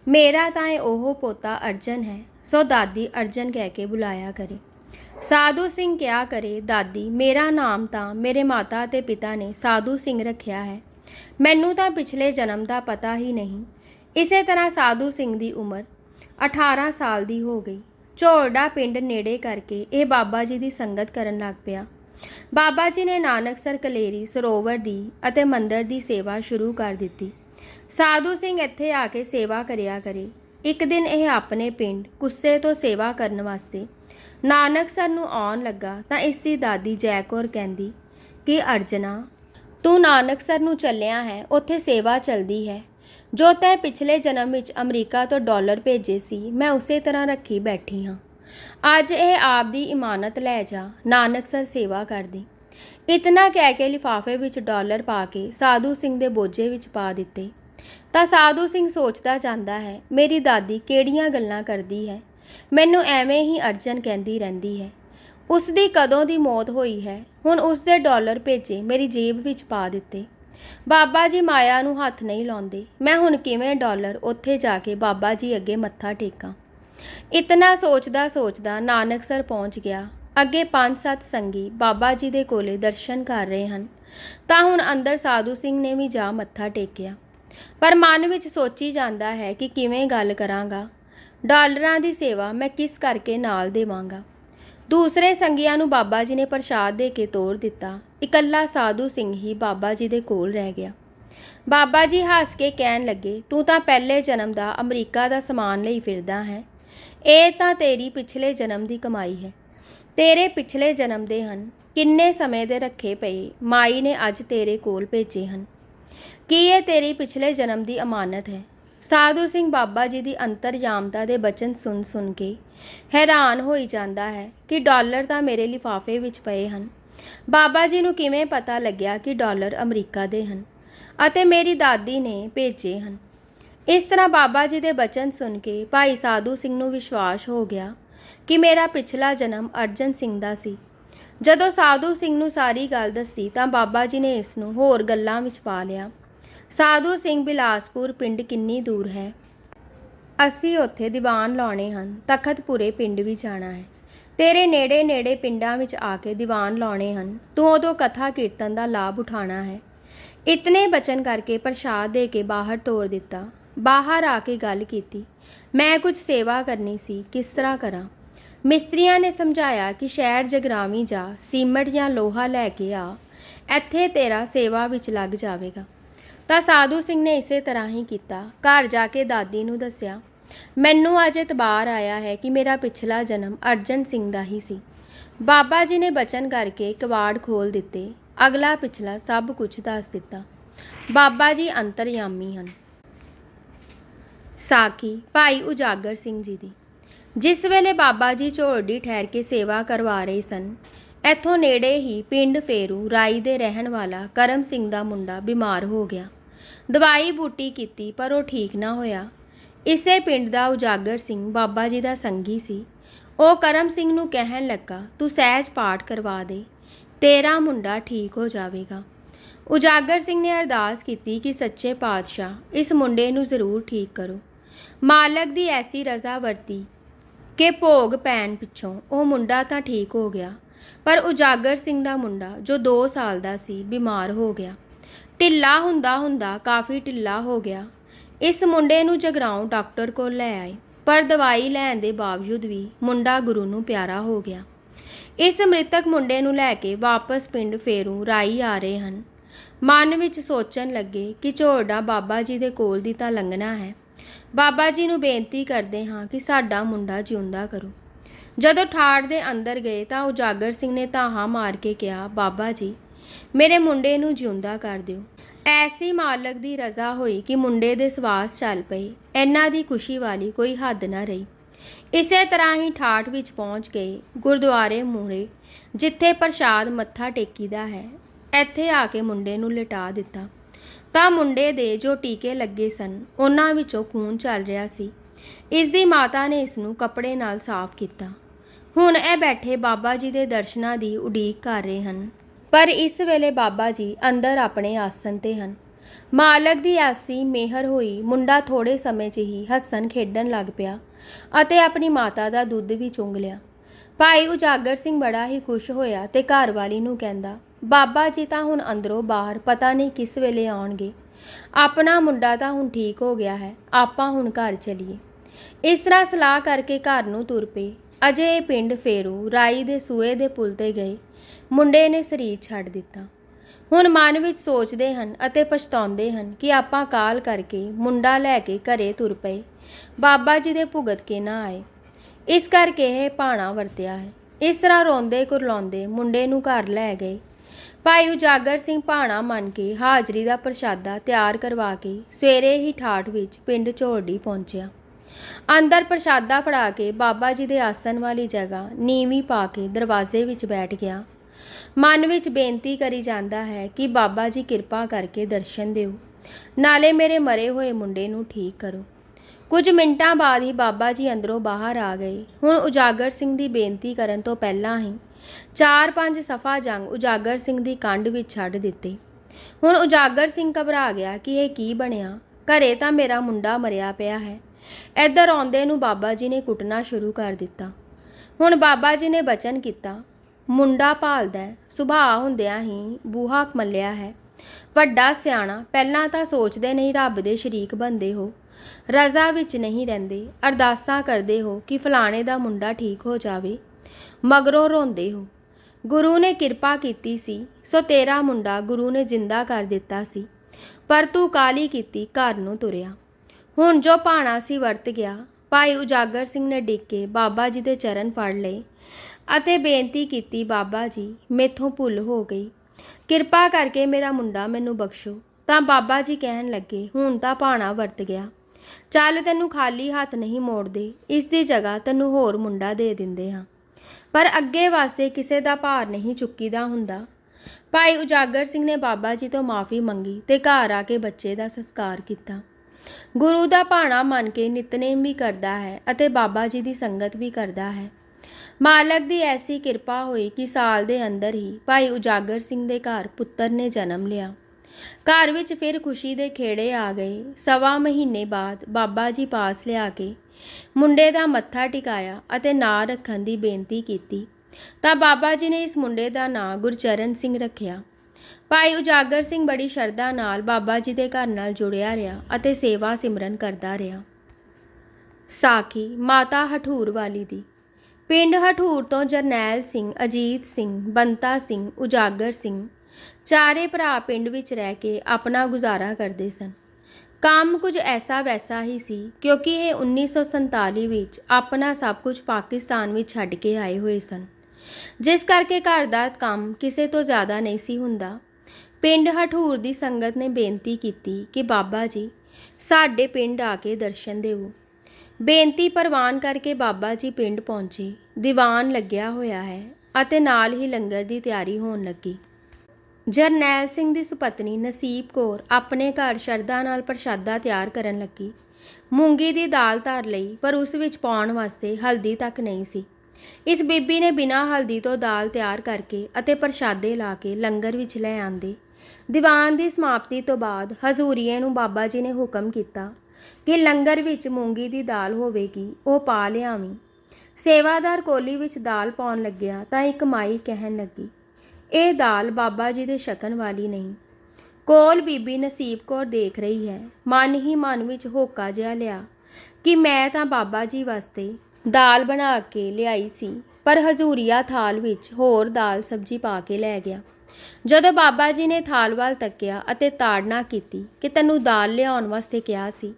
ਮੇਰਾ ਤਾਂ ਇਹ ਉਹ ਪੋਤਾ ਅਰਜਨ ਹੈ, ਸੋ ਦਾਦੀ ਅਰਜਨ ਕਹਿ ਕੇ ਬੁਲਾਇਆ ਕਰੇ। ਸਾਧੂ ਸਿੰਘ ਕਿਹਾ ਕਰੇ, ਦਾਦੀ, ਮੇਰਾ ਨਾਮ ਤਾਂ ਮੇਰੇ ਮਾਤਾ ਤੇ ਪਿਤਾ ਨੇ ਸਾਧੂ ਸਿੰਘ ਰੱਖਿਆ ਹੈ। ਮੈਨੂੰ ਤਾਂ ਪਿਛਲੇ ਜਨਮ ਦਾ ਪਤਾ ਹੀ ਨਹੀਂ। ਇਸੇ ਤਰ੍ਹਾਂ ਸਾਧੂ ਸਿੰਘ ਦੀ ਉਮਰ 18 ਸਾਲ ਦੀ ਹੋ ਗਈ। ਝੋੜਾ ਪਿੰਡ ਨੇੜੇ ਕਰਕੇ ਇਹ ਬਾਬਾ ਜੀ ਦੀ ਸੰਗਤ ਕਰਨ ਲੱਗ ਪਿਆ। ਬਾਬਾ ਜੀ ਨੇ ਨਾਨਕਸਰ ਕਲੇਰੀ, ਸਰੋਵਰ ਦੀ ਅਤੇ ਮੰਦਰ ਦੀ ਸੇਵਾ ਸ਼ੁਰੂ ਕਰ ਦਿੱਤੀ। ਸਾਧੂ ਸਿੰਘ ਇੱਥੇ ਆ ਕੇ ਸੇਵਾ ਕਰਿਆ ਕਰੇ। ਇੱਕ ਦਿਨ ਇਹ ਆਪਣੇ ਪਿੰਡ ਕੁੱਸੇ ਤੋਂ ਸੇਵਾ ਕਰਨ ਵਾਸਤੇ ਨਾਨਕ ਸਰ ਨੂੰ ਆਉਣ ਲੱਗਾ ਤਾਂ ਇਸ ਦੀ ਦਾਦੀ ਜੈਕੌਰ ਕਹਿੰਦੀ ਕਿ ਅਰਜਨਾ, ਤੂੰ ਨਾਨਕਸਰ ਨੂੰ ਚੱਲਿਆ ਹੈ, ਉੱਥੇ ਸੇਵਾ ਚੱਲਦੀ ਹੈ। ਜੋ ਤੈ ਪਿਛਲੇ ਜਨਮ ਵਿੱਚ ਅਮਰੀਕਾ ਤੋਂ ਡਾਲਰ ਭੇਜੇ ਸੀ, ਮੈਂ ਉਸੇ ਤਰ੍ਹਾਂ ਰੱਖੀ ਬੈਠੀ ਹਾਂ। ਅੱਜ ਇਹ ਆਪ ਦੀ ਇਮਾਨਤ ਲੈ ਜਾ, ਨਾਨਕ ਸਰ ਸੇਵਾ ਕਰਦੀ। ਇਤਨਾ ਕਹਿ ਕੇ ਲਿਫਾਫੇ ਵਿੱਚ ਡਾਲਰ ਪਾ ਕੇ ਸਾਧੂ ਸਿੰਘ ਦੇ ਬੋਝੇ ਵਿੱਚ ਪਾ ਦਿੱਤੇ। ਤਾਂ ਸਾਧੂ ਸਿੰਘ ਸੋਚਦਾ ਜਾਂਦਾ ਹੈ, ਮੇਰੀ ਦਾਦੀ ਕਿਹੜੀਆਂ ਗੱਲਾਂ ਕਰਦੀ ਹੈ? ਮੈਨੂੰ ਐਵੇਂ ਹੀ ਅਰਜਨ ਕਹਿੰਦੀ ਰਹਿੰਦੀ ਹੈ। ਉਸ ਦੀ ਕਦੋਂ ਦੀ ਮੌਤ ਹੋਈ ਹੈ? ਹੁਣ ਉਸ ਦੇ ਡਾਲਰ ਭੇਜੇ ਮੇਰੀ ਜੇਬ ਵਿੱਚ ਪਾ ਦਿੱਤੇ। ਬਾਬਾ ਜੀ ਮਾਇਆ ਨੂੰ ਹੱਥ ਨਹੀਂ ਲਾਉਂਦੇ। ਮੈਂ ਹੁਣ ਕਿਵੇਂ ਡਾਲਰ ਉੱਥੇ ਜਾ ਕੇ ਬਾਬਾ ਜੀ ਅੱਗੇ ਮੱਥਾ ਟੇਕਾਂ? ਇਤਨਾ ਸੋਚਦਾ ਸੋਚਦਾ ਨਾਨਕਸਰ ਪਹੁੰਚ ਗਿਆ। ਅੱਗੇ ਪੰਜ ਸੱਤ ਸੰਗੀ ਬਾਬਾ ਜੀ ਦੇ ਕੋਲੇ ਦਰਸ਼ਨ ਕਰ ਰਹੇ ਹਨ। ਤਾਂ ਹੁਣ ਅੰਦਰ ਸਾਧੂ ਸਿੰਘ ਨੇ ਵੀ ਜਾ ਮੱਥਾ ਟੇਕਿਆ। ਪਰ ਮਨ ਵਿੱਚ ਸੋਚੀ ਜਾਂਦਾ ਹੈ ਕਿ ਕਿਵੇਂ ਗੱਲ ਕਰਾਂਗਾ। ਡਾਲਰਾਂ ਦੀ ਸੇਵਾ ਮੈਂ ਕਿਸ ਕਰਕੇ ਨਾਲ ਦੇਵਾਂਗਾ? ਦੂਸਰੇ ਸੰਗੀਆਂ ਨੂੰ ਬਾਬਾ ਜੀ ਨੇ ਪ੍ਰਸ਼ਾਦ ਦੇ ਕੇ ਤੋਰ ਦਿੱਤਾ। ਇਕੱਲਾ ਸਾਧੂ ਸਿੰਘ ਹੀ ਬਾਬਾ ਜੀ ਦੇ ਕੋਲ ਰਹਿ ਗਿਆ। ਬਾਬਾ ਜੀ ਹੱਸ ਕੇ ਕਹਿਣ ਲੱਗੇ, ਤੂੰ ਤਾਂ ਪਹਿਲੇ ਜਨਮ ਦਾ ਅਮਰੀਕਾ ਦਾ ਸਮਾਨ ਲਈ ਫਿਰਦਾ ਹੈ। ਇਹ ਤਾਂ ਤੇਰੀ ਪਿਛਲੇ ਜਨਮ ਦੀ ਕਮਾਈ ਹੈ। ਤੇਰੇ ਪਿਛਲੇ ਜਨਮ ਦੇ ਹਨ। ਕਿੰਨੇ ਸਮੇਂ ਦੇ ਰੱਖੇ ਪਏ ਮਾਈ ਨੇ ਅੱਜ ਤੇਰੇ ਕੋਲ ਭੇਜੇ ਹਨ। ਕੀ ਇਹ ਤੇਰੀ ਪਿਛਲੇ ਜਨਮ ਦੀ ਅਮਾਨਤ ਹੈ? ਸਾਧੂ ਸਿੰਘ ਬਾਬਾ ਜੀ ਦੀ ਅੰਤਰਯਾਮਤਾ ਦੇ ਬਚਨ ਸੁਣ ਸੁਣ ਕੇ ਹੈਰਾਨ ਹੋਈ ਜਾਂਦਾ ਹੈ ਕਿ ਡਾਲਰ ਤਾਂ ਮੇਰੇ ਲਿਫਾਫੇ ਵਿੱਚ ਪਏ ਹਨ। ਬਾਬਾ ਜੀ ਨੂੰ ਕਿਵੇਂ ਪਤਾ ਲੱਗਿਆ ਕਿ ਡਾਲਰ ਅਮਰੀਕਾ ਦੇ ਹਨ ਅਤੇ ਮੇਰੀ ਦਾਦੀ ਨੇ ਭੇਜੇ ਹਨ? ਇਸ ਤਰ੍ਹਾਂ ਬਾਬਾ ਜੀ ਦੇ ਬਚਨ ਸੁਣ ਕੇ ਭਾਈ ਸਾਧੂ ਸਿੰਘ ਨੂੰ ਵਿਸ਼ਵਾਸ ਹੋ ਗਿਆ ਕਿ ਮੇਰਾ ਪਿਛਲਾ ਜਨਮ ਅਰਜਨ ਸਿੰਘ ਦਾ ਸੀ। ਜਦੋਂ ਸਾਧੂ ਸਿੰਘ ਨੂੰ ਸਾਰੀ ਗੱਲ ਦੱਸੀ ਤਾਂ ਬਾਬਾ ਜੀ ਨੇ ਇਸ ਨੂੰ ਹੋਰ ਗੱਲਾਂ ਵਿੱਚ ਪਾ ਲਿਆ। ਸਾਧੂ ਸਿੰਘ ਬਿਲਾਸਪੁਰ ਪਿੰਡ ਕਿੰਨੀ ਦੂਰ ਹੈ? ਅਸੀਂ ਉੱਥੇ ਦੀਵਾਨ ਲਾਉਣੇ ਹਨ, ਤਖਤਪੁਰੇ ਪਿੰਡ ਵੀ ਜਾਣਾ ਹੈ। ਤੇਰੇ ਨੇੜੇ ਨੇੜੇ ਪਿੰਡਾਂ ਵਿੱਚ ਆ ਕੇ ਦੀਵਾਨ ਲਾਉਣੇ ਹਨ, ਤੂੰ ਉਦੋਂ ਕਥਾ ਕੀਰਤਨ ਦਾ ਲਾਭ ਉਠਾਣਾ ਹੈ। ਇਤਨੇ ਬਚਨ ਕਰਕੇ ਪ੍ਰਸ਼ਾਦ ਦੇ ਕੇ ਬਾਹਰ ਤੋੜ ਦਿੱਤਾ, ਬਾਹਰ ਆ ਕੇ ਗੱਲ ਕੀਤੀ, ਮੈਂ ਕੁਝ ਸੇਵਾ ਕਰਨੀ ਸੀ, ਕਿਸ ਤਰ੍ਹਾਂ ਕਰਾਂ? ਮਿਸਤਰੀਆਂ ਨੇ ਸਮਝਾਇਆ ਕਿ ਸ਼ਹਿਰ ਜਗਰਾਵੀ ਜਾ, ਸੀਮਟ ਜਾਂ ਲੋਹਾ ਲੈ ਕੇ ਆ, ਇੱਥੇ ਤੇਰਾ ਸੇਵਾ ਵਿੱਚ ਲੱਗ ਜਾਵੇਗਾ। ਤਾਂ ਸਾਧੂ ਸਿੰਘ ਨੇ ਇਸੇ ਤਰ੍ਹਾਂ ਹੀ ਕੀਤਾ। ਘਰ ਜਾ ਕੇ ਦਾਦੀ ਨੂੰ ਦੱਸਿਆ, ਮੈਨੂੰ ਅੱਜ ਇਤਬਾਰ ਆਇਆ ਹੈ ਕਿ ਮੇਰਾ ਪਿਛਲਾ ਜਨਮ ਅਰਜਨ ਸਿੰਘ ਦਾ ਹੀ ਸੀ। ਬਾਬਾ ਜੀ ਨੇ ਬਚਨ ਕਰਕੇ ਕਵਾੜ ਖੋਲ ਦਿੱਤੇ। ਅਗਲਾ ਪਿਛਲਾ ਸਭ ਕੁਝ ਦੱਸ ਦਿੱਤਾ। ਬਾਬਾ ਜੀ ਅੰਤਰਯਾਮੀ ਹਨ। ਸਾਖੀ ਭਾਈ ਉਜਾਗਰ ਸਿੰਘ ਜੀ ਦੀ। ਜਿਸ ਵੇਲੇ ਬਾਬਾ ਜੀ ਝੋੜੀ ਠਹਿਰ ਕੇ ਸੇਵਾ ਕਰਵਾ ਰਹੇ ਸਨ, ਇੱਥੋਂ ਨੇੜੇ ਹੀ ਪਿੰਡ ਫੇਰੂ ਰਾਈ ਦੇ ਰਹਿਣ ਵਾਲਾ ਕਰਮ ਸਿੰਘ ਦਾ ਮੁੰਡਾ ਬਿਮਾਰ ਹੋ ਗਿਆ। ਦਵਾਈ ਬੂਟੀ ਕੀਤੀ, ਪਰ ਉਹ ਠੀਕ ਨਾ ਹੋਇਆ। ਇਸੇ ਪਿੰਡ ਦਾ ਉਜਾਗਰ ਸਿੰਘ ਬਾਬਾ ਜੀ ਦਾ ਸੰਗੀ ਸੀ। ਉਹ ਕਰਮ ਸਿੰਘ ਨੂੰ ਕਹਿਣ ਲੱਗਾ, ਤੂੰ ਸਹਿਜ ਪਾਠ ਕਰਵਾ ਦੇ, ਤੇਰਾ ਮੁੰਡਾ ਠੀਕ ਹੋ ਜਾਵੇਗਾ। ਉਜਾਗਰ ਸਿੰਘ ਨੇ ਅਰਦਾਸ ਕੀਤੀ ਕਿ, ਸੱਚੇ ਪਾਤਸ਼ਾਹ, ਇਸ ਮੁੰਡੇ ਨੂੰ ਜ਼ਰੂਰ ਠੀਕ ਕਰੋ। ਮਾਲਕ ਦੀ ਐਸੀ ਰਜ਼ਾ ਵਰਤੀ ਕਿ ਭੋਗ ਪੈਣ ਪਿੱਛੋਂ ਉਹ ਮੁੰਡਾ ਤਾਂ ਠੀਕ ਹੋ ਗਿਆ, ਪਰ ਉਜਾਗਰ ਸਿੰਘ ਦਾ ਮੁੰਡਾ, ਜੋ 2 ਸਾਲ ਦਾ ਸੀ, ਬਿਮਾਰ ਹੋ ਗਿਆ। ਢਿੱਲਾ ਹੁੰਦਾ ਹੁੰਦਾ ਕਾਫੀ ਢਿੱਲਾ ਹੋ ਗਿਆ। ਇਸ ਮੁੰਡੇ ਨੂੰ ਜਗਰਾਉਂ ਡਾਕਟਰ ਕੋਲ ਲੈ ਆਏ, ਪਰ ਦਵਾਈ ਲੈਣ ਦੇ ਬਾਵਜੂਦ ਵੀ ਮੁੰਡਾ ਗੁਰੂ ਨੂੰ ਪਿਆਰਾ ਹੋ ਗਿਆ। ਇਸ ਮ੍ਰਿਤਕ ਮੁੰਡੇ ਨੂੰ ਲੈ ਕੇ ਵਾਪਸ ਪਿੰਡ ਫੇਰੂ ਰਾਈ ਆ ਰਹੇ ਹਨ। ਮਨ ਵਿੱਚ ਸੋਚਣ ਲੱਗੇ ਕਿ ਝੋੜਾ ਬਾਬਾ ਜੀ ਦੇ ਕੋਲ ਦੀ ਤਾਂ ਲੰਘਣਾ ਹੈ। ਬਾਬਾ ਜੀ ਨੂੰ ਬੇਨਤੀ ਕਰਦੇ ਹਾਂ ਕਿ ਸਾਡਾ ਮੁੰਡਾ ਜਿਉਂਦਾ ਕਰੋ। ਜਦੋਂ ਠਾੜ ਦੇ ਅੰਦਰ ਗਏ ਤਾਂ ਉਜਾਗਰ ਸਿੰਘ ਨੇ ਤਾਹਾ ਮਾਰ ਕੇ ਕਿਹਾ, ਬਾਬਾ ਜੀ ਮੇਰੇ ਮੁੰਡੇ ਨੂੰ ਜਿਉਂਦਾ ਕਰ ਦਿਓ। ਐਸੀ ਮਾਲਕ ਦੀ ਰਜ਼ਾ ਹੋਈ ਕਿ ਮੁੰਡੇ ਦੇ ਸਵਾਸ ਚੱਲ ਪਏ। ਇਹਨਾਂ ਦੀ ਖੁਸ਼ੀ ਵਾਲੀ ਕੋਈ ਹੱਦ ਨਾ ਰਹੀ। ਇਸੇ ਤਰ੍ਹਾਂ ਹੀ ਠਾਠ ਵਿੱਚ ਪਹੁੰਚ ਗਏ ਗੁਰਦੁਆਰੇ ਮੂਹਰੇ, ਜਿੱਥੇ ਪ੍ਰਸ਼ਾਦ ਮੱਥਾ ਟੇਕੀਦਾ ਹੈ। ਇੱਥੇ ਆ ਕੇ ਮੁੰਡੇ ਨੂੰ ਲਿਟਾ ਦਿੱਤਾ। ਤਾਂ ਮੁੰਡੇ ਦੇ ਜੋ ਟੀਕੇ ਲੱਗੇ ਸਨ, ਉਹਨਾਂ ਵਿੱਚੋਂ ਖੂਨ ਚੱਲ ਰਿਹਾ ਸੀ। ਇਸ ਦੀ ਮਾਤਾ ਨੇ ਇਸ ਨੂੰ ਕੱਪੜੇ ਨਾਲ ਸਾਫ਼ ਕੀਤਾ। ਹੁਣ ਇਹ ਬੈਠੇ ਬਾਬਾ ਜੀ ਦੇ ਦਰਸ਼ਨਾਂ ਦੀ ਉਡੀਕ ਕਰ ਰਹੇ ਹਨ। ਪਰ ਇਸ ਵੇਲੇ ਬਾਬਾ ਜੀ ਅੰਦਰ ਆਪਣੇ ਆਸਨ ਤੇ ਹਨ। ਮਾਲਕ ਦੀ ਐਸੀ ਮਿਹਰ ਹੋਈ, ਮੁੰਡਾ ਥੋੜੇ ਸਮੇਂ 'ਚ ਹੀ ਹੱਸਣ ਖੇਡਣ ਲੱਗ ਪਿਆ ਅਤੇ ਆਪਣੀ ਮਾਤਾ ਦਾ ਦੁੱਧ ਵੀ ਚੁੰਗ ਲਿਆ। ਭਾਈ ਉਜਾਗਰ ਸਿੰਘ ਬੜਾ ਹੀ ਖੁਸ਼ ਹੋਇਆ ਤੇ ਘਰਵਾਲੀ ਨੂੰ ਕਹਿੰਦਾ, ਬਾਬਾ ਜੀ ਤਾਂ ਹੁਣ ਅੰਦਰੋਂ ਬਾਹਰ ਪਤਾ ਨਹੀਂ ਕਿਸ ਵੇਲੇ ਆਉਣਗੇ। ਆਪਣਾ ਮੁੰਡਾ ਤਾਂ ਹੁਣ ਠੀਕ ਹੋ ਗਿਆ ਹੈ, ਆਪਾਂ ਹੁਣ ਘਰ ਚਲੀਏ ਇਸ ਤਰ੍ਹਾਂ ਸਲਾਹ ਕਰਕੇ ਘਰ ਨੂੰ ਤੁਰ ਪਏ। ਅਜੇ ਇਹ ਪਿੰਡ ਫੇਰੂ ਰਾਈ ਦੇ ਸੂਏ ਦੇ ਪੁਲ ਤੇ ਗਏ। ਮੁੰਡੇ ਨੇ ਸਰੀਰ ਛੱਡ ਦਿੱਤਾ। ਹੁਣ ਮਨ ਵਿੱਚ ਸੋਚਦੇ ਹਨ ਅਤੇ ਪਛਤਾਉਂਦੇ ਹਨ ਕਿ ਆਪਾਂ ਕਾਲ ਕਰਕੇ ਮੁੰਡਾ ਲੈ ਕੇ ਘਰੇ ਤੁਰ ਪਏ। ਬਾਬਾ ਜੀ ਦੇ ਭੁਗਤ ਕੇ ਨਾ ਆਏ। ਇਸ ਕਰਕੇ ਇਹ ਭਾਣਾ ਵਰਤਿਆ ਹੈ। ਇਸ ਤਰ੍ਹਾਂ ਰੋਂਦੇ ਕੁਰਲਾਉਂਦੇ ਮੁੰਡੇ ਨੂੰ ਘਰ ਲੈ ਗਏ। ਭਾਈ ਉਜਾਗਰ ਸਿੰਘ ਭਾਣਾ ਮੰਨ ਕੇ ਹਾਜ਼ਰੀ ਦਾ ਪ੍ਰਸ਼ਾਦਾ ਤਿਆਰ ਕਰਵਾ ਕੇ ਸਵੇਰੇ ਹੀ ਠਾਠ ਵਿੱਚ ਪਿੰਡ ਝੋੜੀ ਪਹੁੰਚਿਆ। ਅੰਦਰ ਪ੍ਰਸ਼ਾਦਾ ਫੜਾ ਕੇ ਬਾਬਾ ਜੀ ਦੇ ਆਸਣ ਵਾਲੀ ਜਗ੍ਹਾ ਨੀਵੀਂ ਪਾ ਕੇ ਦਰਵਾਜ਼ੇ ਵਿੱਚ ਬੈਠ ਗਿਆ। ਮਨ ਵਿੱਚ ਬੇਨਤੀ ਕਰੀ ਜਾਂਦਾ ਹੈ ਕਿ ਬਾਬਾ ਜੀ ਕਿਰਪਾ ਕਰਕੇ ਦਰਸ਼ਨ ਦਿਓ। ਨਾਲੇ ਮੇਰੇ ਮਰੇ ਹੋਏ ਮੁੰਡੇ ਨੂੰ ਠੀਕ ਕਰੋ। ਕੁਝ ਮਿੰਟਾਂ ਬਾਅਦ ਹੀ ਬਾਬਾ ਜੀ ਅੰਦਰੋਂ ਬਾਹਰ ਆ ਗਏ। ਹੁਣ ਉਜਾਗਰ ਸਿੰਘ ਦੀ ਬੇਨਤੀ ਕਰਨ ਤੋਂ ਪਹਿਲਾਂ ਹੀ ਚਾਰ ਪੰਜ ਸਫਾ ਜੰਗ ਉਜਾਗਰ ਸਿੰਘ ਦੀ ਕੰਡ ਵਿੱਚ ਛੱਡ ਦਿੱਤੇ। ਹੁਣ ਉਜਾਗਰ ਸਿੰਘ ਘਬਰਾ ਗਿਆ ਕਿ ਇਹ ਕੀ ਬਣਿਆ? ਘਰੇ ਤਾਂ ਮੇਰਾ ਮੁੰਡਾ ਮਰਿਆ ਪਿਆ ਹੈ। ਇੱਧਰ ਆਉਂਦੇ ਨੂੰ ਬਾਬਾ ਜੀ ਨੇ ਕੁੱਟਣਾ ਸ਼ੁਰੂ ਕਰ ਦਿੱਤਾ। ਹੁਣ ਬਾਬਾ ਜੀ ਨੇ ਬਚਨ ਕੀਤਾ। ਮੁੰਡਾ ਭਾਲਦਾ ਸੁਭਾਅ ਹੁੰਦਿਆਂ ਹੀ ਬੂਹਾ ਮੱਲਿਆ ਹੈ। ਵੱਡਾ ਸਿਆਣਾ, ਪਹਿਲਾਂ ਤਾਂ ਸੋਚਦੇ ਨਹੀਂ ਰੱਬ ਦੇ ਸ਼ਰੀਕ ਬੰਦੇ ਹੋ। ਰਜ਼ਾ ਵਿੱਚ ਨਹੀਂ ਰਹਿੰਦੇ, ਅਰਦਾਸਾਂ ਕਰਦੇ ਹੋ ਕਿ ਫਲਾਣੇ ਦਾ ਮੁੰਡਾ ਠੀਕ ਹੋ ਜਾਵੇ। ਮਗਰੋਂ ਰੋਂਦੇ ਹੋ, ਗੁਰੂ ਨੇ ਕਿਰਪਾ ਕੀਤੀ ਸੀ, ਸੋ ਤੇਰਾ ਮੁੰਡਾ ਗੁਰੂ ਨੇ ਜਿੰਦਾ ਕਰ ਦਿੱਤਾ ਸੀ। ਪਰ ਤੂੰ ਕਾਲੀ ਕੀਤੀ, ਘਰ ਨੂੰ ਤੁਰਿਆ। ਹੁਣ ਜੋ ਭਾਣਾ ਸੀ ਵਰਤ ਗਿਆ, ਭਾਈ ਉਜਾਗਰ ਸਿੰਘ ਨੇ ਡਿੱਗ ਕੇ ਬਾਬਾ ਜੀ ਦੇ ਚਰਨ ਫੜ ਲਏ। ਅਤੇ ਬੇਨਤੀ ਕੀਤੀ, ਬਾਬਾ ਜੀ, ਮੇਥੋਂ ਭੁੱਲ ਹੋ ਗਈ। ਕਿਰਪਾ ਕਰਕੇ ਮੇਰਾ ਮੁੰਡਾ ਮੈਨੂੰ ਬਖਸ਼ੋ। ਤਾਂ ਬਾਬਾ ਜੀ ਕਹਿਣ ਲੱਗੇ, ਹੁਣ ਤਾਂ ਭਾਣਾ ਵਰਤ ਗਿਆ। ਚੱਲ ਤੈਨੂੰ ਖਾਲੀ ਹੱਥ ਨਹੀਂ ਮੋੜਦੇ। ਇਸ ਦੀ ਜਗ੍ਹਾ ਤੈਨੂੰ ਹੋਰ ਮੁੰਡਾ ਦੇ ਦਿੰਦੇ ਹਾਂ। ਪਰ ਅੱਗੇ ਵਾਸਤੇ ਕਿਸੇ ਦਾ ਭਾਰ ਨਹੀਂ ਚੁੱਕੀਦਾ ਹੁੰਦਾ। ਭਾਈ ਉਜਾਗਰ ਸਿੰਘ ਨੇ ਬਾਬਾ ਜੀ ਤੋਂ ਮਾਫੀ ਮੰਗੀ ਤੇ ਘਰ ਆ ਕੇ ਬੱਚੇ ਦਾ ਸੰਸਕਾਰ ਕੀਤਾ। ਗੁਰੂ ਦਾ ਭਾਣਾ ਮੰਨ ਕੇ ਨਿਤਨੇਮ ਵੀ ਕਰਦਾ ਹੈ ਅਤੇ ਬਾਬਾ ਜੀ ਦੀ ਸੰਗਤ ਵੀ ਕਰਦਾ ਹੈ। ਮਾਲਕ ਦੀ ਐਸੀ ਕਿਰਪਾ ਹੋਈ ਕਿ ਸਾਲ ਦੇ ਅੰਦਰ ਹੀ ਭਾਈ ਉਜਾਗਰ ਸਿੰਘ ਦੇ ਘਰ ਪੁੱਤਰ ਨੇ ਜਨਮ ਲਿਆ। ਘਰ ਵਿੱਚ ਫਿਰ ਖੁਸ਼ੀ ਦੇ ਖੇੜੇ ਆ ਗਏ। ਸਵਾ ਮਹੀਨੇ ਬਾਅਦ ਬਾਬਾ ਜੀ ਪਾਸ ਲਿਆ ਕੇ ਮੁੰਡੇ ਦਾ ਮੱਥਾ ਟਿਕਾਇਆ ਅਤੇ ਨਾਂ ਰੱਖਣ ਦੀ ਬੇਨਤੀ ਕੀਤੀ। ਤਾਂ ਬਾਬਾ ਜੀ ਨੇ ਇਸ ਮੁੰਡੇ ਦਾ ਨਾਂ ਗੁਰਚਰਨ ਸਿੰਘ ਰੱਖਿਆ। ਭਾਈ ਉਜਾਗਰ ਸਿੰਘ ਬੜੀ ਸ਼ਰਧਾ ਨਾਲ ਬਾਬਾ ਜੀ ਦੇ ਘਰ ਨਾਲ ਜੁੜਿਆ ਰਿਹਾ ਅਤੇ ਸੇਵਾ ਸਿਮਰਨ ਕਰਦਾ ਰਿਹਾ। ਸਾਖੀ, ਮਾਤਾ ਹਠੂਰ ਵਾਲੀ ਦੀ। ਪਿੰਡ ਹਠੂਰ ਤੋਂ ਜਰਨੈਲ ਸਿੰਘ, ਅਜੀਤ ਸਿੰਘ, ਬੰਤਾ ਸਿੰਘ, ਉਜਾਗਰ ਸਿੰਘ, ਚਾਰੇ ਭਰਾ ਪਿੰਡ ਵਿੱਚ ਰਹਿ ਕੇ ਆਪਣਾ ਗੁਜ਼ਾਰਾ ਕਰਦੇ ਸਨ। ਕੰਮ ਕੁਝ ਐਸਾ ਵੈਸਾ ਹੀ ਸੀ, ਕਿਉਂਕਿ ਇਹ 1947 ਵਿੱਚ ਆਪਣਾ ਸਭ ਕੁਝ ਪਾਕਿਸਤਾਨ ਵਿੱਚ ਛੱਡ ਕੇ ਆਏ ਹੋਏ ਸਨ। ਜਿਸ ਕਰਕੇ ਘਰ ਦਾ ਕੰਮ ਕਿਸੇ ਤੋਂ ਜ਼ਿਆਦਾ ਨਹੀਂ ਸੀ ਹੁੰਦਾ। ਪਿੰਡ ਹਠੂਰ ਦੀ ਸੰਗਤ ਨੇ ਬੇਨਤੀ ਕੀਤੀ ਕਿ ਬਾਬਾ ਜੀ, ਸਾਡੇ ਪਿੰਡ ਆ ਕੇ ਦਰਸ਼ਨ ਦਿਓ ਬੇਨਤੀ ਪ੍ਰਵਾਨ ਕਰਕੇ ਬਾਬਾ ਜੀ ਪਿੰਡ ਪਹੁੰਚੇ। ਦੀਵਾਨ ਲੱਗਿਆ ਹੋਇਆ ਹੈ ਅਤੇ ਨਾਲ ਹੀ ਲੰਗਰ ਦੀ ਤਿਆਰੀ ਹੋਣ ਲੱਗੀ। ਜਰਨੈਲ ਸਿੰਘ ਦੀ ਸੁਪਤਨੀ ਨਸੀਬ ਕੌਰ ਆਪਣੇ ਘਰ ਸ਼ਰਧਾ ਨਾਲ ਪ੍ਰਸ਼ਾਦਾ ਤਿਆਰ ਕਰਨ ਲੱਗੀ। ਮੂੰਗੀ ਦੀ ਦਾਲ ਧਰ ਲਈ, ਪਰ ਉਸ ਵਿੱਚ ਪਾਉਣ ਵਾਸਤੇ ਹਲਦੀ ਤੱਕ ਨਹੀਂ ਸੀ। ਇਸ ਬੀਬੀ ਨੇ ਬਿਨਾਂ ਹਲਦੀ ਤੋਂ ਦਾਲ ਤਿਆਰ ਕਰਕੇ ਅਤੇ ਪ੍ਰਸ਼ਾਦੇ ਲਾ ਕੇ ਲੰਗਰ ਵਿੱਚ ਲੈ ਆਂਦੇ। ਦੀਵਾਨ ਦੀ ਸਮਾਪਤੀ ਤੋਂ ਬਾਅਦ ਹਜ਼ੂਰੀਏ ਨੂੰ ਬਾਬਾ ਜੀ ਨੇ ਹੁਕਮ ਕੀਤਾ ਕਿ ਲੰਗਰ ਵਿੱਚ ਮੂੰਗੀ ਦੀ ਦਾਲ ਹੋਵੇਗੀ, ਉਹ ਪਾ ਲਿਆਵੀਂ। ਸੇਵਾਦਾਰ ਕੋਲੀ ਵਿੱਚ ਦਾਲ ਪਾਉਣ ਲੱਗਿਆ ਤਾਂ ਇੱਕ ਮਾਈ ਕਹਿਣ ਲੱਗੀ, ਇਹ ਦਾਲ ਬਾਬਾ ਜੀ ਦੇ ਛਕਣ ਵਾਲੀ ਨਹੀਂ। ਕੋਲ ਬੀਬੀ ਨਸੀਬ ਕੌਰ ਦੇਖ ਰਹੀ ਹੈ। ਮਨ ਹੀ ਮਨ ਵਿੱਚ ਹੋਕਾ ਜਿਹਾ ਲਿਆ ਕਿ ਮੈਂ ਤਾਂ ਬਾਬਾ ਜੀ ਵਾਸਤੇ ਦਾਲ ਬਣਾ ਕੇ ਲਿਆਈ ਸੀ, ਪਰ ਹਜ਼ੂਰੀਆ ਥਾਲ ਵਿੱਚ ਹੋਰ ਦਾਲ ਸਬਜ਼ੀ ਪਾ ਕੇ ਲੈ ਗਿਆ। ਜਦੋਂ ਬਾਬਾ ਜੀ ਨੇ ਥਾਲ ਵੱਲ ਤੱਕਿਆ ਅਤੇ ਤਾੜਨਾ ਕੀਤੀ ਕਿ ਤੈਨੂੰ ਦਾਲ ਲਿਆਉਣ ਵਾਸਤੇ ਕਿਹਾ ਸੀ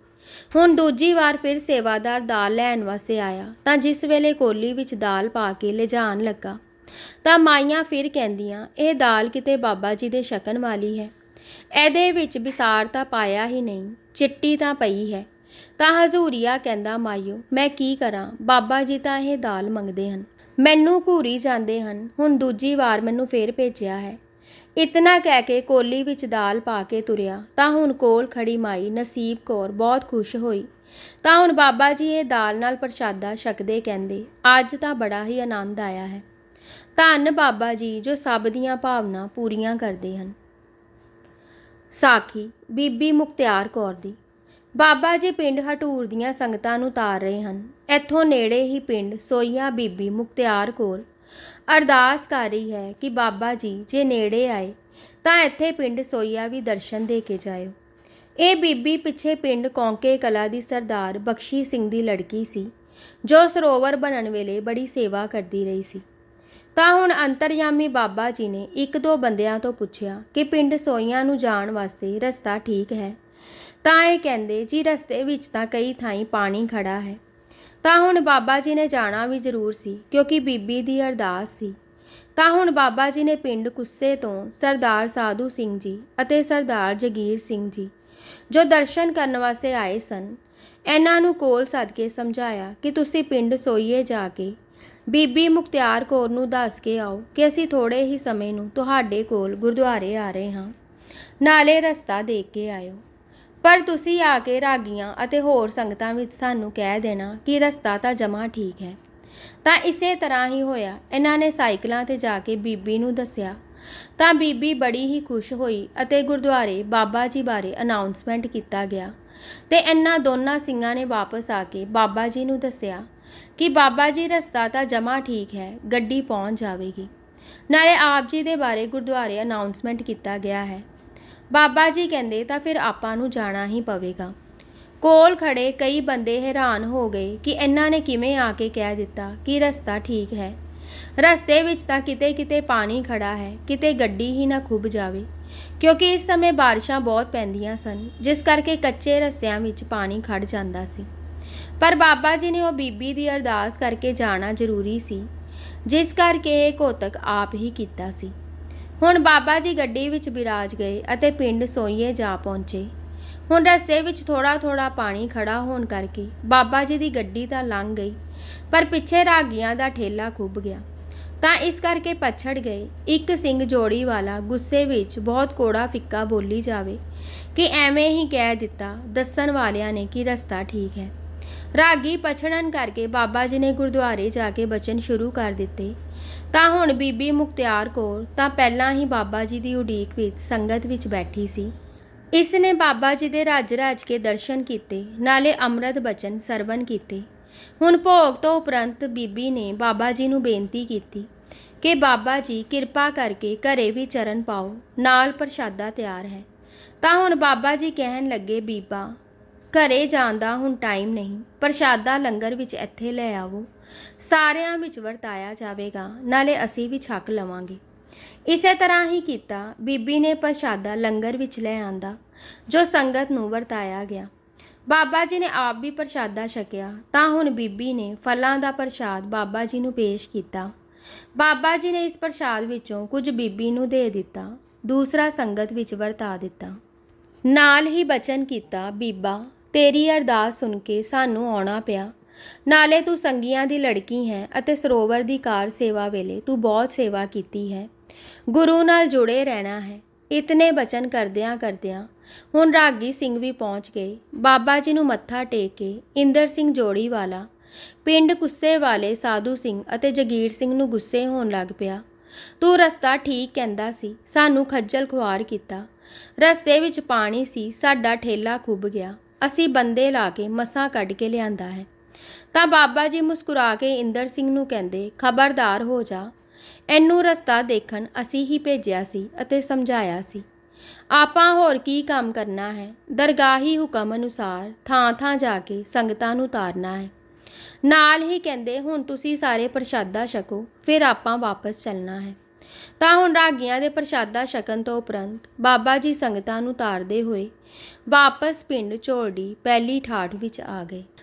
ਹੁਣ ਦੂਜੀ ਵਾਰ ਫਿਰ ਸੇਵਾਦਾਰ ਦਾਲ ਲੈਣ ਵਾਸਤੇ ਆਇਆ, ਤਾਂ ਜਿਸ ਵੇਲੇ ਕੋਲੀ ਵਿੱਚ ਦਾਲ ਪਾ ਕੇ ਲਿਜਾਣ ਲੱਗਾ, ਤਾਂ ਮਾਈਆਂ ਫਿਰ ਕਹਿੰਦੀਆਂ, ਇਹ ਦਾਲ ਕਿਤੇ ਬਾਬਾ ਜੀ ਦੇ ਛਕਣ ਵਾਲੀ ਹੈ। ਇਹਦੇ ਵਿੱਚ ਵਿਸਾਰ ਤਾਂ ਪਾਇਆ ਹੀ ਨਹੀਂ, ਚਿੱਟੀ ਤਾਂ ਪਈ ਹੈ ਤਾਂ ਹਜ਼ੂਰੀਆ ਕਹਿੰਦਾ, ਮਾਈਓ, ਮੈਂ ਕੀ ਕਰਾਂ? ਬਾਬਾ ਜੀ ਤਾਂ ਇਹ ਦਾਲ ਮੰਗਦੇ ਹਨ। ਮੈਨੂੰ ਘੂਰੀ ਜਾਂਦੇ ਹਨ। ਹੁਣ ਦੂਜੀ ਵਾਰ ਮੈਨੂੰ ਫੇਰ ਭੇਜਿਆ ਹੈ। ਇਤਨਾ ਕਹਿ ਕੇ ਕੋਲੀ ਵਿੱਚ ਦਾਲ ਪਾ ਕੇ ਤੁਰਿਆ, ਤਾਂ ਹੁਣ ਕੋਲ ਖੜੀ ਮਾਈ ਨਸੀਬ ਕੌਰ ਬਹੁਤ ਖੁਸ਼ ਹੋਈ। ਤਾਂ ਹੁਣ ਬਾਬਾ ਜੀ ਇਹ ਦਾਲ ਨਾਲ ਪ੍ਰਸ਼ਾਦਾ ਛਕਦੇ ਕਹਿੰਦੇ, ਅੱਜ ਤਾਂ ਬੜਾ ਹੀ ਆਨੰਦ ਆਇਆ ਹੈ। ਧੰਨ ਬਾਬਾ ਜੀ ਜੋ ਸਭ ਦੀਆਂ ਭਾਵਨਾ ਪੂਰੀਆਂ ਕਰਦੇ ਹਨ। ਸਾਖੀ ਬੀਬੀ ਮੁਖਤਿਆਰ ਕੌਰ ਦੀ। ਬਾਬਾ ਜੀ ਪਿੰਡ ਹਟੂਰ ਦੀਆਂ ਸੰਗਤਾਂ ਨੂੰ ਤਾਰ ਰਹੇ ਹਨ। ਇੱਥੋਂ ਨੇੜੇ ਹੀ ਪਿੰਡ ਸੋਈਆ ਬੀਬੀ ਮੁਖਤਿਆਰ ਕੌਰ ਅਰਦਾਸ ਕਰ ਰਹੀ ਹੈ ਕਿ ਬਾਬਾ ਜੀ, ਜੇ ਨੇੜੇ ਆਏ, ਤਾਂ ਇੱਥੇ ਪਿੰਡ ਸੋਈਆ ਵੀ ਦਰਸ਼ਨ ਦੇ ਕੇ ਜਾਇਓ। ਇਹ ਬੀਬੀ ਪਿੱਛੇ ਪਿੰਡ ਕੌਂਕੇ ਕਲਾ ਦੀ ਸਰਦਾਰ ਬਖਸ਼ੀ ਸਿੰਘ ਦੀ ਲੜਕੀ ਸੀ, ਜੋ ਸਰੋਵਰ ਬਣਨ ਵੇਲੇ ਬੜੀ ਸੇਵਾ ਕਰਦੀ ਰਹੀ ਸੀ। ਤਾਂ ਹੁਣ ਅੰਤਰਯਾਮੀ ਬਾਬਾ ਜੀ ਨੇ ਇੱਕ ਦੋ ਬੰਦਿਆਂ ਤੋਂ ਪੁੱਛਿਆ ਕਿ ਪਿੰਡ ਸੋਈਆਂ ਨੂੰ ਜਾਣ ਵਾਸਤੇ ਰਸਤਾ ਠੀਕ ਹੈ? ਤਾਂ ਇਹ ਕਹਿੰਦੇ, ਜੀ, ਰਸਤੇ ਵਿੱਚ ਤਾਂ ਕਈ ਥਾਈਂ ਪਾਣੀ ਖੜਾ ਹੈ। ਤਾਂ ਹੁਣ ਬਾਬਾ ਜੀ ਨੇ ਜਾਣਾ ਵੀ ਜ਼ਰੂਰ ਸੀ, ਕਿਉਂਕਿ ਬੀਬੀ ਦੀ ਅਰਦਾਸ ਸੀ। ਤਾਂ ਹੁਣ ਬਾਬਾ ਜੀ ਨੇ ਪਿੰਡ ਕੁੱਸੇ ਤੋਂ ਸਰਦਾਰ ਸਾਧੂ ਸਿੰਘ ਜੀ ਅਤੇ ਸਰਦਾਰ ਜਗੀਰ ਸਿੰਘ ਜੀ, ਜੋ ਦਰਸ਼ਨ ਕਰਨ ਵਾਸਤੇ ਆਏ ਸਨ, ਇਹਨਾਂ ਨੂੰ ਕੋਲ ਸੱਦ ਕੇ ਸਮਝਾਇਆ ਕਿ ਤੁਸੀਂ ਪਿੰਡ ਸੋਈਏ ਜਾ ਕੇ, ਬੀਬੀ ਮੁਖਤਿਆਰ ਕੌਰ ਨੂੰ ਦੱਸ ਕੇ ਆਓ ਕਿ ਅਸੀਂ ਥੋੜੇ ਹੀ ਸਮੇਂ ਨੂੰ ਤੁਹਾਡੇ ਕੋਲ ਗੁਰਦੁਆਰੇ ਆ ਰਹੇ ਹਾਂ। ਨਾਲੇ ਰਸਤਾ ਦੇਖ ਕੇ ਆਇਓ। ਪਰ ਤੁਸੀਂ ਆ ਕੇ ਰਾਗੀਆਂ ਅਤੇ ਹੋਰ ਸੰਗਤਾਂ ਵਿੱਚ ਸਾਨੂੰ ਕਹਿ ਦੇਣਾ ਕਿ ਰਸਤਾ ਤਾਂ ਜਮਾ ਠੀਕ ਹੈ। ਤਾਂ ਇਸੇ ਤਰ੍ਹਾਂ ਹੀ ਹੋਇਆ। ਇਹਨਾਂ ਨੇ ਸਾਈਕਲਾਂ ਤੇ ਜਾ ਕੇ ਬੀਬੀ ਨੂੰ ਦੱਸਿਆ। ਤਾਂ ਬੀਬੀ ਬੜੀ ਹੀ ਖੁਸ਼ ਹੋਈ ਅਤੇ ਗੁਰਦੁਆਰੇ ਬਾਬਾ ਜੀ ਬਾਰੇ ਅਨਾਉਂਸਮੈਂਟ ਕੀਤਾ ਗਿਆ। ਤੇ ਇਹਨਾਂ ਦੋਨਾਂ ਸਿੰਘਾਂ ਨੇ ਵਾਪਸ ਆ ਕੇ ਬਾਬਾ ਜੀ ਨੂੰ ਦੱਸਿਆ ਕਿ ਬਾਬਾ ਜੀ, ਰਸਤਾ ਤਾਂ ਜਮਾ ਠੀਕ ਹੈ, ਗੱਡੀ ਪਹੁੰਚ ਜਾਵੇਗੀ। ਨਾਲੇ ਆਪ ਜੀ ਦੇ ਬਾਰੇ ਗੁਰਦੁਆਰੇ ਅਨਾਉਂਸਮੈਂਟ ਕੀਤਾ ਗਿਆ ਹੈ। ਬਾਬਾ ਜੀ ਕਹਿੰਦੇ, ਤਾਂ ਫਿਰ ਆਪਾਂ ਨੂੰ ਜਾਣਾ ਹੀ ਪਵੇਗਾ। ਕੋਲ ਖੜੇ ਕਈ ਬੰਦੇ ਹੈਰਾਨ ਹੋ ਗਏ ਕਿ ਇਹਨਾਂ ਨੇ ਕਿਵੇਂ ਆ ਕੇ ਕਹਿ ਦਿੱਤਾ ਕਿ ਰਸਤਾ ਠੀਕ ਹੈ। ਰਸਤੇ ਵਿੱਚ ਤਾਂ ਕਿਤੇ ਕਿਤੇ ਪਾਣੀ ਖੜਾ ਹੈ, ਕਿਤੇ ਗੱਡੀ ਹੀ ਨਾ ਖੁੱਭ ਜਾਵੇ। ਕਿਉਂਕਿ ਇਸ ਸਮੇਂ ਬਾਰਿਸ਼ਾਂ ਬਹੁਤ ਪੈਂਦੀਆਂ ਸਨ, ਜਿਸ ਕਰਕੇ ਕੱਚੇ ਰਸਤਿਆਂ ਵਿੱਚ ਪਾਣੀ ਖੜ ਜਾਂਦਾ ਸੀ। ਪਰ ਬਾਬਾ ਜੀ ਨੇ ਉਹ ਬੀਬੀ ਦੀ ਅਰਦਾਸ ਕਰਕੇ ਜਾਣਾ ਜ਼ਰੂਰੀ ਸੀ, ਜਿਸ ਕਰਕੇ ਇਹ ਕੋਤਕ ਆਪ ਹੀ ਕੀਤਾ ਸੀ। ਹੁਣ ਬਾਬਾ ਜੀ ਗੱਡੀ ਵਿੱਚ ਬਿਰਾਜ ਗਏ ਅਤੇ ਪਿੰਡ ਸੋਈਏ ਜਾ ਪਹੁੰਚੇ। ਹੁਣ ਰਸਤੇ ਵਿੱਚ ਥੋੜਾ ਥੋੜਾ ਪਾਣੀ ਖੜਾ ਹੋਣ ਕਰਕੇ ਬਾਬਾ ਜੀ ਦੀ ਗੱਡੀ ਤਾਂ ਲੰਘ ਗਈ, ਪਰ ਪਿੱਛੇ ਰਾਗੀਆਂ ਦਾ ਠੇਲਾ ਖੁੱਭ ਗਿਆ। ਤਾਂ ਇਸ ਕਰਕੇ ਪਛੜ ਗਏ। ਇੱਕ ਸਿੰਘ ਜੋੜੀ ਵਾਲਾ ਗੁੱਸੇ ਵਿੱਚ ਬਹੁਤ ਕੋੜਾ ਫਿੱਕਾ ਬੋਲੀ ਜਾਵੇ ਕਿ ਐਵੇਂ ਹੀ ਕਹਿ ਦਿੱਤਾ, ਦੱਸਣ ਵਾਲਿਆਂ ਨੇ ਕਿ ਰਸਤਾ ਠੀਕ ਹੈ। ਰਾਗੀ ਪਛੜਨ ਕਰਕੇ ਬਾਬਾ ਜੀ ਨੇ ਗੁਰਦੁਆਰੇ ਜਾ ਕੇ ਬਚਨ ਸ਼ੁਰੂ ਕਰ ਦਿੱਤੇ। ਤਾਂ ਹੁਣ ਬੀਬੀ ਮੁਖਤਿਆਰ ਕੌਰ ਤਾਂ ਪਹਿਲਾਂ ਹੀ ਬਾਬਾ ਜੀ ਦੀ ਉਡੀਕ ਵਿੱਚ ਸੰਗਤ ਵਿੱਚ ਬੈਠੀ ਸੀ। ਇਸ ਨੇ ਬਾਬਾ ਜੀ ਦੇ ਰੱਜ ਰੱਜ ਕੇ ਦਰਸ਼ਨ ਕੀਤੇ, ਨਾਲੇ ਅੰਮ੍ਰਿਤ ਬਚਨ ਸਰਵਨ ਕੀਤੇ। ਹੁਣ ਭੋਗ ਤੋਂ ਉਪਰੰਤ ਬੀਬੀ ਨੇ ਬਾਬਾ ਜੀ ਨੂੰ ਬੇਨਤੀ ਕੀਤੀ ਕਿ ਬਾਬਾ ਜੀ ਕਿਰਪਾ ਕਰਕੇ ਘਰੇ ਵੀ ਚਰਨ ਪਾਓ, ਨਾਲ ਪ੍ਰਸ਼ਾਦਾ ਤਿਆਰ ਹੈ। ਤਾਂ ਹੁਣ ਬਾਬਾ ਜੀ ਕਹਿਣ ਲੱਗੇ, ਬੀਬਾ, ਘਰੇ ਜਾਣ ਦਾ ਹੁਣ ਟਾਈਮ ਨਹੀਂ, ਪ੍ਰਸ਼ਾਦਾ ਲੰਗਰ ਵਿੱਚ ਇੱਥੇ ਲੈ ਆਵੋ। ਸਾਰਿਆਂ ਵਿੱਚ ਵਰਤਾਇਆ ਜਾਵੇਗਾ, ਨਾਲੇ ਅਸੀਂ ਵੀ ਛਕ ਲਵਾਂਗੇ। ਇਸੇ ਤਰ੍ਹਾਂ ਹੀ ਕੀਤਾ, ਬੀਬੀ ਨੇ ਪ੍ਰਸ਼ਾਦਾ ਲੰਗਰ ਵਿੱਚ ਲੈ ਆਂਦਾ, ਜੋ ਸੰਗਤ ਨੂੰ ਵਰਤਾਇਆ ਗਿਆ। ਬਾਬਾ ਜੀ ਨੇ ਆਪ ਵੀ ਪ੍ਰਸ਼ਾਦਾ ਛਕਿਆ, ਤਾਂ ਹੁਣ ਬੀਬੀ ਨੇ ਫਲਾਂ ਦਾ ਪ੍ਰਸ਼ਾਦ ਬਾਬਾ ਜੀ ਨੂੰ ਪੇਸ਼ ਕੀਤਾ। ਬਾਬਾ ਜੀ ਨੇ ਇਸ ਪ੍ਰਸ਼ਾਦ ਵਿੱਚੋਂ ਕੁਝ ਬੀਬੀ ਨੂੰ ਦੇ ਦਿੱਤਾ, ਦੂਸਰਾ ਸੰਗਤ ਵਿੱਚ ਵਰਤਾ ਦਿੱਤਾ। ਨਾਲ ਹੀ ਬਚਨ ਕੀਤਾ, ਬੀਬਾ, ਤੇਰੀ ਅਰਦਾਸ ਸੁਣ ਕੇ ਸਾਨੂੰ ਆਉਣਾ ਪਿਆ। ਨਾਲੇ ਤੂੰ ਸੰਗੀਆਂ ਦੀ ਲੜਕੀ ਹੈ ਅਤੇ ਸਰੋਵਰ ਦੀ ਕਾਰ ਸੇਵਾ ਵੇਲੇ ਤੂੰ ਬਹੁਤ ਸੇਵਾ ਕੀਤੀ ਹੈ। ਗੁਰੂ ਨਾਲ ਜੁੜੇ ਰਹਿਣਾ ਹੈ। ਇਤਨੇ ਬਚਨ ਕਰਦਿਆਂ ਕਰਦਿਆਂ ਹੁਣ ਰਾਗੀ ਸਿੰਘ ਵੀ ਪਹੁੰਚ ਗਏ। ਬਾਬਾ ਜੀ ਨੂੰ ਮੱਥਾ ਟੇਕ ਕੇ ਇੰਦਰ ਸਿੰਘ ਜੋੜੀ ਵਾਲਾ, ਪਿੰਡ ਗੁੱਸੇ ਵਾਲੇ ਸਾਧੂ ਸਿੰਘ ਅਤੇ ਜਗੀਰ ਸਿੰਘ ਨੂੰ ਗੁੱਸੇ ਹੋਣ ਲੱਗ ਪਿਆ। ਤੂੰ ਰਸਤਾ ਠੀਕ ਕਹਿੰਦਾ ਸੀ, ਸਾਨੂੰ ਖੱਜਲ ਖੁਆਰ ਕੀਤਾ। ਰਸਤੇ ਵਿੱਚ ਪਾਣੀ ਸੀ, ਸਾਡਾ ਠੇਲਾ ਖੁੱਭ ਗਿਆ। ਅਸੀਂ ਬੰਦੇ ਲਾ ਕੇ ਮਸਾਂ ਕੱਢ ਕੇ ਲਿਆਂਦਾ ਹੈ। ਤਾਂ ਬਾਬਾ ਜੀ ਮੁਸਕਰਾ ਕੇ ਇੰਦਰ ਸਿੰਘ ਨੂੰ ਕਹਿੰਦੇ, ਖਬਰਦਾਰ ਹੋ ਜਾ। ਇਹਨੂੰ ਰਸਤਾ ਦੇਖਣ ਅਸੀਂ ਹੀ ਭੇਜਿਆ ਸੀ ਅਤੇ ਸਮਝਾਇਆ ਸੀ। ਆਪਾਂ ਹੋਰ ਕੀ ਕੰਮ ਕਰਨਾ ਹੈ? ਦਰਗਾਹੀ ਹੁਕਮ ਅਨੁਸਾਰ ਥਾਂ ਥਾਂ ਜਾ ਕੇ ਸੰਗਤਾਂ ਨੂੰ ਤਾਰਨਾ ਹੈ। ਨਾਲ ਹੀ ਕਹਿੰਦੇ, ਹੁਣ ਤੁਸੀਂ ਸਾਰੇ ਪ੍ਰਸ਼ਾਦਾ ਛਕੋ, ਫਿਰ ਆਪਾਂ ਵਾਪਸ ਚੱਲਣਾ ਹੈ। ਤਾਂ ਹੁਣ ਰਾਗੀਆਂ ਦੇ ਪ੍ਰਸ਼ਾਦਾ ਛਕਣ ਤੋਂ ਉਪਰੰਤ ਬਾਬਾ ਜੀ ਸੰਗਤਾਂ ਨੂੰ ਤਾਰਦੇ ਹੋਏ ਵਾਪਸ ਪਿੰਡ ਝੋਲਡੀ ਪਹਿਲੀ ਠਾਠ ਵਿੱਚ ਆ ਗਏ।